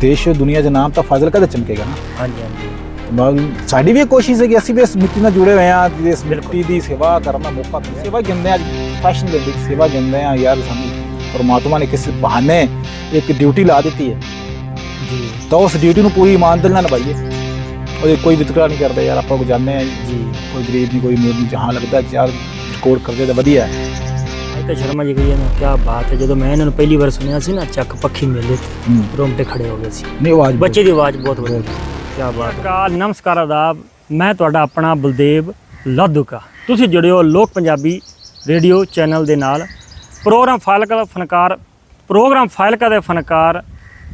ਦੇਸ਼ ਦੁਨੀਆ 'ਚ ਨਾਮ ਤਾਂ ਫਾਜ਼ਿਲਕਾ ਦਾ ਚਮਕੇਗਾ ਨਾ। ਹਾਂਜੀ ਹਾਂਜੀ। ਸਾਡੀ ਵੀ ਕੋਸ਼ਿਸ਼ ਹੈ ਕਿ ਅਸੀਂ ਵੀ ਇਸ ਮਿੱਟੀ ਨਾਲ ਜੁੜੇ ਹੋਏ ਤੇ ਇਸ ਮਿੱਟੀ ਦੀ ਸੇਵਾ ਕਰਨ ਦਾ ਮੌਕਾ ਮਿਲੇ। ਸੇਵਾ ਗਿੰਦੇ ਆ ਫੈਸ਼ਨ ਦੇ ਵਿੱਚ ਸੇਵਾ ਗਿੰਦੇ ਆ ਯਾਰ ਸਾਨੂੰ ਪਰਮਾਤਮਾ ਨੇ ਕਿਸੇ ਬਹਾਨੇ ਇੱਕ ਡਿਊਟੀ ਲਾ ਦਿੱਤੀ ਹੈ। ਜੀ। ਤਾਂ ਉਸ ਡਿਊਟੀ ਨੂੰ ਪੂਰੀ ਇਮਾਨਦਾਰੀ ਨਾਲ ਨਿਭਾਈਏ। ਉਹਦੇ ਕੋਈ ਵਿਤਕਰਾ ਨਹੀਂ ਕਰਦੇ ਯਾਰ ਆਪਾਂ ਕੋ ਜਾਣਦੇ ਆ ਜੀ। ਕੋਈ ਗਰੀਬ ਨਹੀਂ ਕੋਈ ਅਮੀਰ ਨਹੀਂ ਜਹਾਂ ਲੱਗਦਾ ਯਾਰ ਕੋਡ ਕਰਦੇ ਤਾਂ ਵਧੀਆ ਹੈ। ਤਾਂ ਸ਼ਰਮਾ ਜੀ ਕਹੀਏ ਨਾ ਕੀ ਬਾਤ ਹੈ। ਜਦੋਂ ਮੈਂ ਇਹਨਾਂ ਨੂੰ ਪਹਿਲੀ ਵਾਰ ਸੁਣਿਆ ਸੀ ਨਾ ਚੱਕ ਪੱਖੀ ਮੇਲੇ ਤੇ। ਰੋਮਟੇ ਖੜੇ ਹੋ ਗਏ ਸੀ। ਨਹੀਂ ਆਵਾਜ਼ ਬੱਚੇ ਦੀ ਆਵਾਜ਼ ਬਹੁਤ ਵਧੀਆ। ਕੀ ਬਾਤ ਕਾਲ ਨਮਸਕਾਰ ਆਦਾਬ। ਮੈਂ ਤੁਹਾਡਾ ਆਪਣਾ ਬਲਦੇਵ ਲਾਧੂਕਾ ਤੁਸੀਂ ਜੁੜੇ ਹੋ ਲੋਕ ਪੰਜਾਬੀ ਰੇਡੀਓ ਚੈਨਲ ਦੇ ਨਾਲ। ਪ੍ਰੋਗਰਾਮ ਫਾਇਲਕਾ ਦਾ ਫਨਕਾਰ ਪ੍ਰੋਗਰਾਮ ਫਾਇਲਕਾ ਦੇ ਫਨਕਾਰ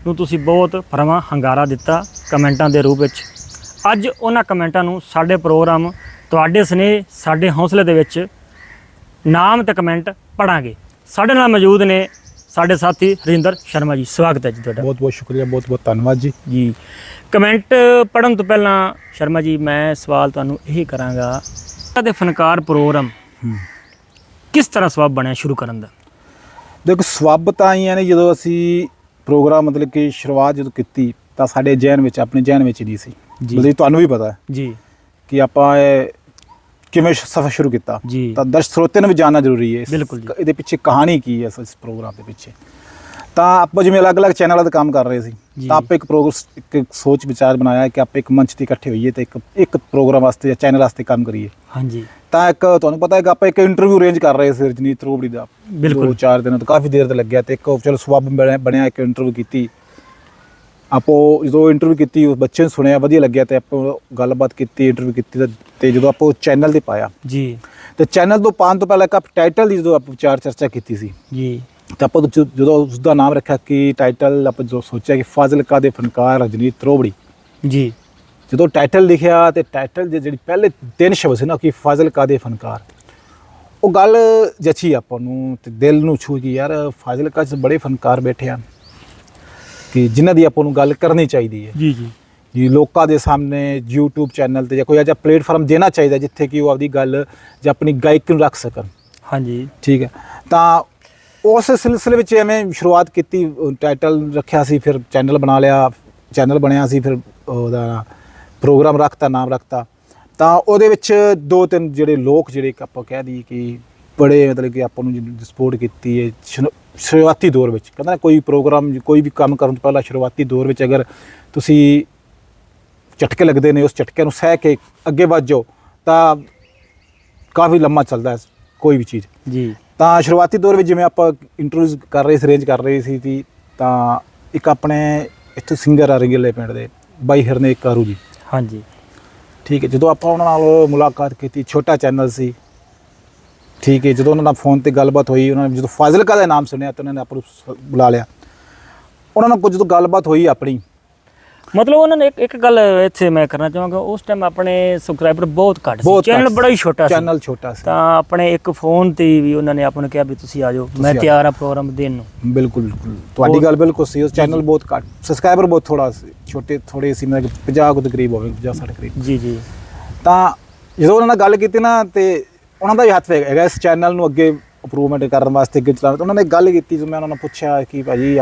ਨੂੰ ਤੁਸੀਂ ਬਹੁਤ ਭਰਵਾਂ ਹੰਗਾਰਾ ਦਿੱਤਾ ਕਮੈਂਟਾਂ ਦੇ ਰੂਪ ਵਿੱਚ। ਅੱਜ ਉਹਨਾਂ ਕਮੈਂਟਾਂ ਨੂੰ ਸਾਡੇ ਪ੍ਰੋਗਰਾਮ ਤੁਹਾਡੇ ਸਨੇਹ ਸਾਡੇ ਹੌਸਲੇ ਦੇ ਵਿੱਚ ਨਾਮ ਤੇ ਕਮੈਂਟ ਪੜਾਂਗੇ। ਸਾਡੇ ਨਾਲ ਮੌਜੂਦ ਨੇ ਸਾਡੇ ਸਾਥੀ ਹਰਿੰਦਰ ਸ਼ਰਮਾ ਜੀ। ਸਵਾਗਤ ਹੈ ਜੀ ਤੁਹਾਡਾ। ਬਹੁਤ ਬਹੁਤ ਸ਼ੁਕਰੀਆ ਬਹੁਤ ਬਹੁਤ ਧੰਨਵਾਦ ਜੀ। ਜੀ। ਕਮੈਂਟ ਪੜਨ ਤੋਂ ਪਹਿਲਾਂ ਸ਼ਰਮਾ ਜੀ ਮੈਂ ਸਵਾਲ ਤੁਹਾਨੂੰ ਇਹ ਕਰਾਂਗਾ ਦੇ ਫਨਕਾਰ ਪ੍ਰੋਗਰਾਮ ਹੂੰ। ਕਿਸ ਤਰ੍ਹਾਂ ਸਵਾਬ ਬਣਿਆ ਸ਼ੁਰੂ ਕਰਨ ਦਾ? ਦੇਖੋ ਸਵੱਬ ਤਾਂ ਆਈਆਂ ਨੇ ਜਦੋਂ ਅਸੀਂ ਪ੍ਰੋਗਰਾਮ ਮਤਲਬ ਕਿ ਸ਼ੁਰੂਆਤ ਜਦੋਂ ਕੀਤੀ ਤਾਂ ਸਾਡੇ ਜੈਨ ਵਿੱਚ ਆਪਣੇ ਜੈਨ ਵਿੱਚ ਨਹੀਂ ਸੀ। ਜੀ। ਤੁਹਾਨੂੰ ਵੀ ਪਤਾ ਹੈ ਜੀ। ਕਿ ਆਪਾਂ ਇਹ ਕਿਵੇਂ ਸਫ਼ਰ ਸ਼ੁਰੂ ਕੀਤਾ? ਜੀ। ਤਾਂ ਦਰਸ਼ਕ ਸਰੋਤੇ ਨੂੰ ਵੀ ਜਾਣਨਾ ਜ਼ਰੂਰੀ ਹੈ ਇਸ- ਬਿਲਕੁਲ ਜੀ। ਇਹਦੇ ਪਿੱਛੇ ਕਹਾਣੀ ਕੀ ਹੈ ਇਸ- ਪ੍ਰੋਗਰਾਮ ਦੇ ਪਿੱਛੇ? ਤਾਂ ਆਪਾਂ ਜਿਵੇਂ ਅਲੱਗ-ਅਲੱਗ ਚੈਨਲਾਂ ਤੇ ਕੰਮ ਕਰ ਰਹੇ ਸੀ। ਤਾਂ ਆਪਾਂ ਇੱਕ ਪ੍ਰੋਗਰਾਮ ਇੱਕ ਸੋਚ ਵਿਚਾਰ ਬਣਾਇਆ ਕਿ ਆਪਾਂ ਇੱਕ ਮੰਚ ਤੇ ਇਕੱਠੇ ਹੋਈਏ ਤੇ ਇੱਕ ਇੱਕ ਪ੍ਰੋਗਰਾਮ ਵਾਸਤੇ ਜਾਂ ਚੈਨਲ ਵਾਸਤੇ ਕੰਮ ਕਰੀਏ। ਹਾਂਜੀ। ਤਾਂ ਇੱਕ ਤੁਹਾਨੂੰ ਪਤਾ ਹੈ ਕਿ ਆਪਾਂ ਇੱਕ ਇੰਟਰਵਿਊ ਅਰੇਂਜ ਕਰ ਰਹੇ ਸੀ ਰਜਨੀਤ ਰੋਬੜੀ ਦਾ। ਬਿਲਕੁਲ। ਦੋ ਚਾਰ ਦਿਨ ਤੋਂ ਕਾਫੀ ਦੇਰ ਤੇ ਲੱਗਿਆ ਤੇ ਇੱਕ ਚਲੋ ਸਵਾਬ ਬਣਿਆ ਇੱਕ ਇੰਟਰਵਿਊ ਕੀਤੀ। ਆਪੋ ਜਦੋਂ ਇੰਟਰਵਿਊ ਕੀਤੀ ਉਸ ਬੱਚੇ ਨੂੰ ਸੁਣਿਆ ਵਧੀਆ ਲੱਗਿਆ ਤੇ ਆਪਾਂ ਗੱਲਬਾਤ ਕੀਤੀ ਇੰਟਰਵਿਊ ਕੀਤੀ ਤਾਂ- ਜਦੋਂ ਆਪਾਂ ਚੈਨਲ ਤੇ ਪਾਇਆ। ਜੀ। ਤੇ ਚੈਨਲ ਤੋਂ ਪਾਉਣ ਤੋਂ ਪਹਿਲਾਂ ਇੱਕ ਟਾਈਟਲ ਦੀ ਜਦੋਂ ਆਪਾਂ ਵਿਚਾਰ ਚਰਚਾ ਕੀਤੀ ਸੀ। ਜੀ। ਤਾਂ ਆਪਾਂ ਜਦੋਂ- ਉਸ ਦਾ ਨਾਮ ਰੱਖਿਆ ਕਿ ਟਾਈਟਲ ਆਪਾਂ ਜੋ ਸੋਚਿਆ ਕਿ ਫਾਜ਼ਿਲਕਾ ਦੇ ਫਨਕਾਰ ਰਜਨੀਤ ਰੋਬੜੀ ਜੀ। ਜਦੋਂ ਟਾਈਟਲ ਲਿਖਿਆ ਤੇ ਟਾਈਟਲ ਦੇ ਜਿਹੜੀ ਪਹਿਲੇ ਤਿੰਨ ਸ਼ਬਦ ਸੀ ਨਾ ਕਿ ਫਾਜ਼ਿਲਕਾ ਦੇ ਫਨਕਾਰ। ਉਹ ਗੱਲ ਜੱਚੀ ਆਪਾਂ ਨੂੰ ਤੇ ਦਿਲ ਨੂੰ ਛੂ ਗਈ ਯਾਰ ਫਾਜ਼ਿਲਕਾ 'ਚ ਬੜੇ ਫਨਕਾਰ ਬੈਠੇ ਹਨ। ਕਿ ਜਿਨ੍ਹਾਂ ਦੀ ਆਪਾਂ ਨੂੰ ਗੱਲ ਕਰਨੀ ਚਾਹੀਦੀ ਹੈ। ਜੀ ਜੀ। ਜੀ ਲੋਕਾਂ ਦੇ ਸਾਹਮਣੇ YouTube ਚੈਨਲ ਤੇ ਜਾਂ ਕੋਈ ਅਜਿਹਾ ਪਲੇਟਫਾਰਮ ਦੇਣਾ ਚਾਹੀਦਾ ਜਿੱਥੇ ਕਿ ਉਹ ਆਪਦੀ ਗੱਲ ਜਾਂ ਆਪਣੀ ਗਾਇਕੀ ਨੂੰ ਰੱਖ ਸਕਣ। ਹਾਂਜੀ। ਠੀਕ ਹੈ। ਤਾਂ ਉਸ ਸਿਲਸਿਲੇ ਵਿੱਚ ਐਵੇਂ ਸ਼ੁਰੂਆਤ ਕੀਤੀ ਟਾਈਟਲ ਰੱਖਿਆ ਸੀ ਫਿਰ ਚੈਨਲ ਬਣਾ ਲਿਆ ਚੈਨਲ ਬਣਿਆ ਸੀ ਫਿਰ ਉਹਦਾ ਪ੍ਰੋਗਰਾਮ ਰੱਖਤਾ ਨਾਮ ਰੱਖਤਾ। ਤਾਂ ਉਹਦੇ ਵਿੱਚ ਦੋ ਤਿੰਨ ਜਿਹੜੇ ਲੋਕ ਜਿਹੜੇ ਆਪਾਂ ਕਹਿ ਦਈਏ ਕਿ ਬੜੇ ਮਤਲਬ ਕਿ ਆਪਾਂ ਨੂੰ ਸਪੋਰਟ ਕੀਤੀ ਹੈ ਸ਼ੁਰੂ- ਸ਼ੁਰੂਆਤੀ ਦੌਰ ਵਿੱਚ। ਕਹਿੰਦਾ ਨਾ ਕੋਈ ਪ੍ਰੋਗਰਾਮ ਕੋਈ ਵੀ ਕੰਮ ਕਰਨ ਤੋਂ ਪਹਿਲਾਂ ਸ਼ੁਰੂਆਤੀ ਦੌਰ ਵਿੱਚ ਅਗਰ ਤੁਸੀਂ ਝਟਕੇ ਲੱਗਦੇ ਨੇ ਉਸ ਝਟਕੇ ਨੂੰ ਸਹਿ ਕੇ ਅੱਗੇ ਵੱਧ ਜਾਓ ਤਾਂ ਕਾਫੀ ਲੰਮਾ ਚੱਲਦਾ ਹੈ ਕੋਈ ਵੀ ਚੀਜ਼। ਜੀ। ਤਾਂ ਸ਼ੁਰੂਆਤੀ ਦੌਰ ਵਿੱਚ ਜਿਵੇਂ ਆਪਾਂ ਇੰਟਰਵਿਊਜ਼ ਕਰ ਰਹੇ ਸੀ ਅਰੇਂਜ ਕਰ ਰਹੇ ਸੀ ਤੀ ਤਾਂ ਇੱਕ ਆਪਣੇ ਇੱਥੋਂ ਸਿੰਗਰ ਆ ਰੰਗੀਲੇ ਪਿੰਡ ਦੇ ਬਾਈ ਹਰਨੇਕ ਕਾਰੂ ਜੀ। ਹਾਂਜੀ। ਠੀਕ ਹੈ ਜਦੋਂ ਆਪਾਂ ਉਹਨਾਂ ਨਾਲ ਮੁਲਾਕਾਤ ਕੀਤੀ ਛੋਟਾ ਚੈਨਲ ਸੀ ਠੀਕ ਹੈ ਜਦੋਂ ਉਹਨਾਂ ਨਾਲ ਫੋਨ ਤੇ ਗੱਲਬਾਤ ਹੋਈ ਉਹਨਾਂ ਨੇ ਜਦੋਂ ਫਾਜ਼ਿਲਕਾ ਦਾ ਨਾਮ ਸੁਣਿਆ ਤਾਂ ਉਹਨਾਂ ਨੇ ਆਪਾਂ ਨੂੰ ਸ- ਬੁਲਾ ਲਿਆ। ਉਹਨਾਂ ਨਾਲ ਕੁਝ ਜਦੋਂ ਗੱਲਬਾਤ ਹੋਈ ਆਪਣੀ। ਮਤਲਬ ਉਹਨਾਂ ਨੇ ਇੱਕ ਇੱਕ ਗੱਲ ਇੱਥੇ ਮੈਂ ਕਰਨਾ ਚਾਹਾਂਗਾ ਉਸ ਟਾਈਮ ਆਪਣੇ ਸਬਸਕ੍ਰਾਈਬਰ ਬਹੁਤ ਘੱਟ ਸੀ ਬਹੁਤ ਚੈਨਲ ਘੱਟ ਬੜਾ ਹੀ ਛੋਟਾ ਸੀ। ਚੈਨਲ ਛੋਟਾ ਸੀ। ਤਾਂ ਆਪਣੇ ਇੱਕ ਫੋਨ ਤੇ ਵੀ ਉਹਨਾਂ ਨੇ ਆਪਾਂ ਨੂੰ ਕਿਹਾ ਵੀ ਤੁਸੀਂ ਆ ਜਾਓ ਮੈਂ ਤਿਆਰ ਆ ਪ੍ਰੋਗਰਾਮ ਦੇਣ ਨੂੰ। ਬਿਲਕੁਲ ਬਿਲਕੁਲ। ਤੁਹਾਡੀ ਗੱਲ ਬਿਲਕੁਲ ਸੀ ਉਸ ਚੈਨਲ ਬਹੁਤ ਘੱਟ ਸਬਸਕ੍ਰਾਈਬਰ ਬਹੁਤ ਥੋੜਾ ਸੀ ਛੋਟੇ ਥੋੜੇ ਸੀ ਮਤਲਬ ਕਿ 50 ਕੁ ਦੇ ਕਰੀਬ ਹੋਵੇ 50 60 ਕਰੀਬ। ਜੀ ਜੀ। ਤਾਂ ਜਦੋਂ ਉਹਨਾਂ ਨਾਲ ਗੱਲ ਕੀਤੀ ਨਾ ਤੇ ਉਹਨਾਂ ਦਾ ਵੀ ਹੱਥ ਹੈਗਾ ਇਸ ਚੈਨਲ ਨੂੰ ਅੱਗੇ ਇੰਪਰੂਵਮੈਂਟ ਕਰਨ ਵਾਸਤੇ ਅੱਗੇ ਚਲਾਉਣ ਉਹਨਾਂ ਨੇ ਗੱਲ ਕੀਤੀ ਜਦੋਂ ਮੈਂ ਉਹਨਾਂ ਨੂੰ ਪੁੱਛਿਆ ਕਿ ਭਾਜੀ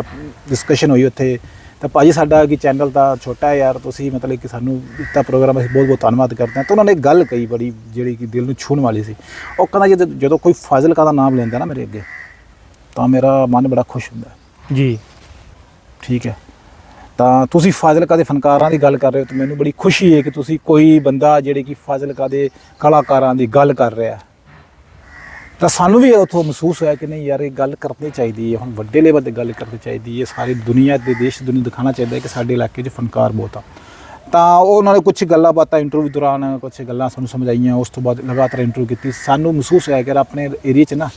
ਡਿਸਕਸ਼ਨ ਹੋਈ ਉੱਥੇ ਤਾਂ ਭਾਜੀ ਸਾਡਾ ਕਿ ਚੈਨਲ ਤਾਂ ਛੋਟਾ ਹੈ ਯਾਰ ਤੁਸੀਂ ਮਤਲਬ ਕਿ ਸਾਨੂੰ ਦਿੱਤਾ ਪ੍ਰੋਗਰਾਮ ਅਸੀਂ ਬਹੁਤ ਬਹੁਤ ਧੰਨਵਾਦ ਕਰਦੇ ਹਾਂ। ਤਾਂ ਉਹਨਾਂ ਨੇ ਗੱਲ ਕਹੀ ਬੜੀ ਜਿਹੜੀ ਕਿ ਦਿਲ ਨੂੰ ਛੂਹਣ ਵਾਲੀ ਸੀ। ਉਹ ਕਹਿੰਦਾ ਜਦੋਂ ਜਦੋਂ ਕੋਈ ਫਾਜ਼ਿਲਕਾ ਦਾ ਨਾਮ ਲੈਂਦਾ ਨਾ ਮੇਰੇ ਅੱਗੇ ਤਾਂ ਮੇਰਾ ਮਨ ਬੜਾ ਖੁਸ਼ ਹੁੰਦਾ। ਜੀ। ਠੀਕ ਹੈ। ਤਾਂ ਤੁਸੀਂ ਫਾਜ਼ਿਲਕਾ ਦੇ ਫਨਕਾਰਾਂ ਦੀ ਗੱਲ ਕਰ ਰਹੇ ਹੋ ਤਾਂ ਮੈਨੂੰ ਬੜੀ ਖੁਸ਼ੀ ਹੈ ਕਿ ਤੁਸੀਂ ਕੋਈ ਬੰਦਾ ਜਿਹੜੇ ਕਿ ਫਾਜ਼ਿਲਕਾ ਦੇ ਕਲਾਕਾਰਾਂ ਦੀ ਗੱਲ ਕਰ ਰਿਹਾ। ਤਾਂ ਸਾਨੂੰ ਵੀ ਉੱਥੋਂ ਮਹਿਸੂਸ ਹੋਇਆ ਕਿ ਨਹੀਂ ਯਾਰ ਇਹ ਗੱਲ ਕਰਨੀ ਚਾਹੀਦੀ ਹੈ। ਹੁਣ ਵੱਡੇ ਲੈਵਲ ਤੇ ਗੱਲ ਕਰਨੀ ਚਾਹੀਦੀ ਹੈ। ਸਾਰੀ ਦੁਨੀਆ ਦੇ ਦੇਸ਼ ਦੁਨੀਆ ਨੂੰ ਦਿਖਾਉਣਾ ਚਾਹੀਦਾ ਹੈ ਕਿ ਸਾਡੇ ਇਲਾਕੇ 'ਚ ਫਨਕਾਰ ਬਹੁਤ ਆ। ਤਾਂ ਉਹ ਉਹਨਾਂ ਨੇ ਕੁਝ ਗੱਲਾਂ ਬਾਤਾਂ ਇੰਟਰਵਿਊ ਦੌਰਾਨ ਕੁਝ ਗੱਲਾਂ ਸਾਨੂੰ ਸਮਝਾਈਆਂ। ਉਸ ਤੋਂ ਬਾਅਦ ਲਗਾਤਾਰ ਇੰਟਰਵਿਊ ਕੀਤੀ। ਸਾਨੂੰ ਮਹਿਸੂਸ ਹੋਇਆ ਕਿ ਆਪਣੇ ਏਰੀਆ 'ਚ ਨਾ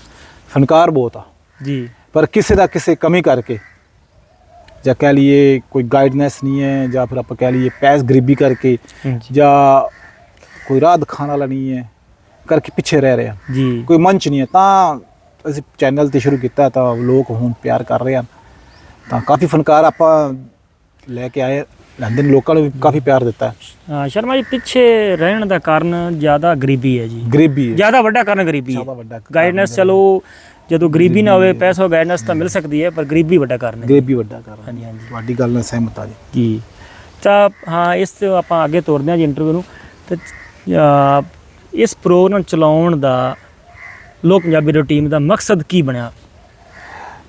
ਫਨਕਾਰ ਬਹੁਤ ਆ। ਜੀ। ਪਰ ਕਿਸੇ ਦਾ ਕਿਸੇ ਕਮੀ ਕਰਕੇ ਜਾਂ ਕਹਿ ਲਈਏ ਕੋਈ ਗਾਈਡਨੈਸ ਨਹੀਂ ਹੈ ਜਾਂ ਫਿਰ ਆਪਾਂ ਕਹਿ ਲਈਏ ਪੈਸ ਗਰੀਬੀ ਕਰਕੇ। ਜਾਂ ਕੋਈ ਰਾਹ ਦਿਖਾਉਣ ਵਾਲਾ ਨਹੀਂ ਹੈ ਕਰਕੇ ਪਿੱਛੇ ਰਹਿ ਰਹੇ ਜੀ। ਕੋਈ ਮੰਚ ਨਹੀਂ ਹੈ ਤਾਂ ਅਸੀਂ ਚੈਨਲ ਤੇ ਸ਼ੁਰੂ ਕੀਤਾ ਤਾਂ ਲੋਕ ਹੁਣ ਪਿਆਰ ਕਰ ਰਹੇ ਹਨ। ਤਾਂ ਕਾਫੀ ਫਨਕਾਰ ਆਪਾਂ ਲੈ ਕੇ ਆਏ ਲੈਂਦੇ ਨੇ ਲੋਕਾਂ ਨੂੰ ਵੀ ਕਾਫੀ ਪਿਆਰ ਦਿੱਤਾ। ਹੈ ਸ਼ਰਮਾ ਜੀ ਪਿੱਛੇ ਰਹਿਣ ਦਾ ਕਾਰਨ ਜ਼ਿਆਦਾ ਗਰੀਬੀ ਹੈ ਜੀ। ਗਰੀਬੀ ਹੈ। ਜ਼ਿਆਦਾ ਵੱਡਾ ਕਾਰਨ ਗਰੀਬੀ ਹੈ। ਜ਼ਿਆਦਾ ਵੱਡਾ ਗਾਈਡਨੈਸ ਚਲੋ ਜਦੋਂ ਗਰੀਬੀ ਨਾ ਹੋਵੇ ਪੈਸਾ ਗਾਈਡੈਂਸ ਤਾਂ ਮਿਲ ਸਕਦੀ ਹੈ ਪਰ ਗਰੀਬੀ ਵੱਡਾ ਕਾਰਨ ਹੈ। ਗਰੀਬੀ ਵੱਡਾ ਕਾਰਨ ਹਾਂਜੀ ਹਾਂਜੀ। ਤੁਹਾਡੀ ਗੱਲ ਨਾਲ ਸਹਿਮਤ ਆ ਜੀ। ਜੀ। ਤਾਂ ਹਾਂ ਇਸ ਤੋਂ ਆਪਾਂ ਅੱਗੇ ਤੋਰਦੇ ਹਾਂ ਜੀ ਇੰਟਰਵਿਊ ਨੂੰ। ਤੇ ਇਸ ਪ੍ਰੋਗਰਾਮ ਚਲਾਉਣ ਦਾ ਲੋਕ ਪੰਜਾਬੀ ਰੇਡੀਓ ਟੀਮ ਦਾ ਮਕਸਦ ਕੀ ਬਣਿਆ?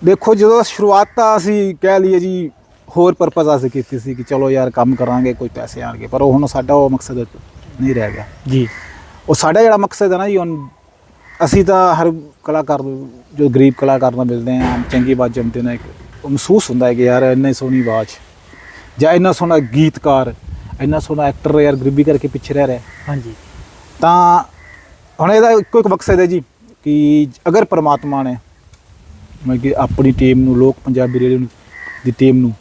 ਦੇਖੋ ਜਦੋਂ ਸ਼ੁਰੂਆਤ ਤਾਂ ਅਸੀਂ ਕਹਿ ਲਈਏ ਜੀ ਹੋਰ ਪਰਪਸ ਅਸੀਂ ਕੀਤੀ ਸੀ ਕਿ ਚਲੋ ਯਾਰ ਕੰਮ ਕਰਾਂਗੇ ਕੋਈ ਪੈਸੇ ਆਣਗੇ ਪਰ ਉਹ ਹੁਣ ਸਾਡਾ ਉਹ ਮਕਸਦ ਨਹੀਂ ਰਹਿ ਗਿਆ। ਜੀ। ਉਹ ਸਾਡਾ ਜਿਹੜਾ ਮਕਸਦ ਹੈ ਨਾ ਜੀ ਹੁਣ ਅਸੀਂ ਤਾਂ ਹਰ ਕਲਾਕਾਰ ਨੂੰ ਜੋ ਗਰੀਬ ਕਲਾਕਾਰ ਨਾਲ ਮਿਲਦੇ ਆ ਚੰਗੀ ਆਵਾਜ਼ ਜੰਮਦੇ ਨੇ ਇੱਕ ਉਹ ਮਹਿਸੂਸ ਹੁੰਦਾ ਹੈ ਕਿ ਯਾਰ ਇੰਨੀ ਸੋਹਣੀ ਆਵਾਜ਼ ਜਾਂ ਇੰਨਾ ਸੋਹਣਾ ਗੀਤਕਾਰ ਇੰਨਾ ਸੋਹਣਾ ਐਕਟਰ ਯਾਰ ਗਰੀਬੀ ਕਰਕੇ ਪਿੱਛੇ ਰਹਿ ਰਿਹਾ। ਹਾਂਜੀ। ਤਾਂ ਹੁਣ ਇਹਦਾ ਇੱਕੋ ਇੱਕ ਮਕਸਦ ਹੈ ਜੀ ਕਿ ਅਗਰ ਪ੍ਰਮਾਤਮਾ ਨੇ ਮਤਲਬ ਕਿ ਆਪਣੀ ਟੀਮ ਨੂੰ ਲੋਕ ਪੰਜਾਬੀ ਰੇਡੀਓ ਨੂੰ- ਦੀ ਟੀਮ ਨੂੰ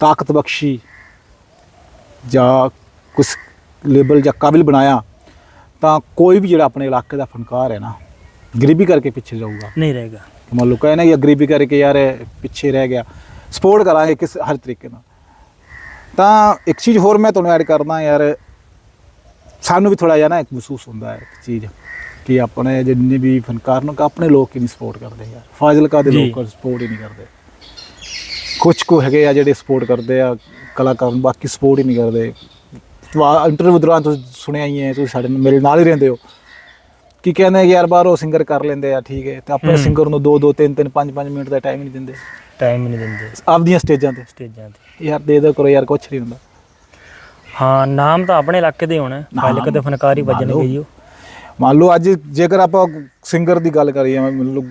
ਤਾਕਤ ਬਖਸ਼ੀ ਜਾਂ ਕੁਝ ਲੇਬਲ ਜਾਂ ਕਾਬਿਲ ਬਣਾਇਆ ਤਾਂ ਕੋਈ ਵੀ ਜਿਹੜਾ ਆਪਣੇ ਇਲਾਕੇ ਦਾ ਫਨਕਾਰ ਹੈ ਨਾ ਗਰੀਬੀ ਕਰਕੇ ਪਿੱਛੇ ਰਹੂਗਾ ਨਹੀਂ ਰਹੇਗਾ। ਮੰਨ ਲਓ ਕਹਿੰਦੇ ਕਿ ਗਰੀਬੀ ਕਰਕੇ ਯਾਰ ਇਹ ਪਿੱਛੇ ਰਹਿ ਗਿਆ। ਸਪੋਰਟ ਕਰਾਂਗੇ ਕਿਸ ਹਰ ਤਰੀਕੇ ਨਾਲ। ਤਾਂ ਇੱਕ ਚੀਜ਼ ਹੋਰ ਮੈਂ ਤੁਹਾਨੂੰ ਐਡ ਕਰਦਾ ਯਾਰ ਸਾਨੂੰ ਵੀ ਥੋੜਾ ਜਿਹਾ ਨਾ ਇੱਕ ਮਹਿਸੂਸ ਹੁੰਦਾ ਹੈ ਇੱਕ ਚੀਜ਼ ਕਿ ਆਪਣੇ ਜਿੰਨੇ ਵੀ ਫਨਕਾਰ ਨੂੰ ਆਪਣੇ ਲੋਕ ਹੀ ਨਹੀਂ ਸਪੋਰਟ ਕਰਦੇ ਯਾਰ। ਫਾਜ਼ਿਲਕਾ ਦੇ ਜੀ। ਲੋਕ ਸਪੋਰਟ ਹੀ ਨਹੀਂ ਕਰਦੇ। ਕੁਝ ਕੁ ਹੈਗੇ ਆ ਜਿਹੜੇ ਸਪੋਰਟ ਕਰਦੇ ਆ ਕਲਾਕਾਰ ਨੂੰ ਬਾਕੀ ਸਪੋਰਟ ਹੀ ਨਹੀਂ ਕਰਦੇ। ਇੰਟਰਵਿਊ ਦੌਰਾਨ ਤੁਸੀਂ ਸੁਣਿਆ ਹੀ ਹੈ ਤੁਸੀਂ ਸਾਡੇ ਨਾਲ ਮੇਰੇ ਨਾਲ ਹੀ ਰਹਿੰਦੇ ਹੋ। ਕੀ ਕਹਿੰਦੇ ਕਿ ਯਾਰ ਬਾਹਰੋਂ ਸਿੰਗਰ ਕਰ ਲੈਂਦੇ ਆ ਠੀਕ ਹੈ ਤੇ ਆਪਣੇ ਹੂੰ। ਸਿੰਗਰ ਨੂੰ 2 2 3 3 5 5 ਮਿੰਟ ਦਾ ਟਾਈਮ ਹੀ ਨਹੀਂ ਦਿੰਦੇ। ਟਾਈਮ ਹੀ ਨਹੀਂ ਦਿੰਦੇ। ਆਪਦੀਆਂ ਸਟੇਜਾਂ ਤੇ। ਸਟੇਜਾਂ ਤੇ। ਯਾਰ ਦੇ ਦਿਓ ਕਰੋ ਯਾਰ ਕੁਛ ਨਹੀਂ ਹੁੰਦਾ। ਹਾਂ ਨਾਮ ਤਾਂ ਆਪਣੇ ਇਲਾਕੇ ਦੇ ਹੋਣਾ। ਫਾਇਲ ਕਦੇ ਫਨਕਾਰੀ ਵੱਜਣਗੇ ਜੀ ਉਹ। ਮੰਨ ਲਓ ਅੱਜ ਜੇਕਰ ਆਪਾਂ ਸਿੰਗਰ ਦੀ ਗੱਲ ਕਰੀਏ ਮਤਲਬ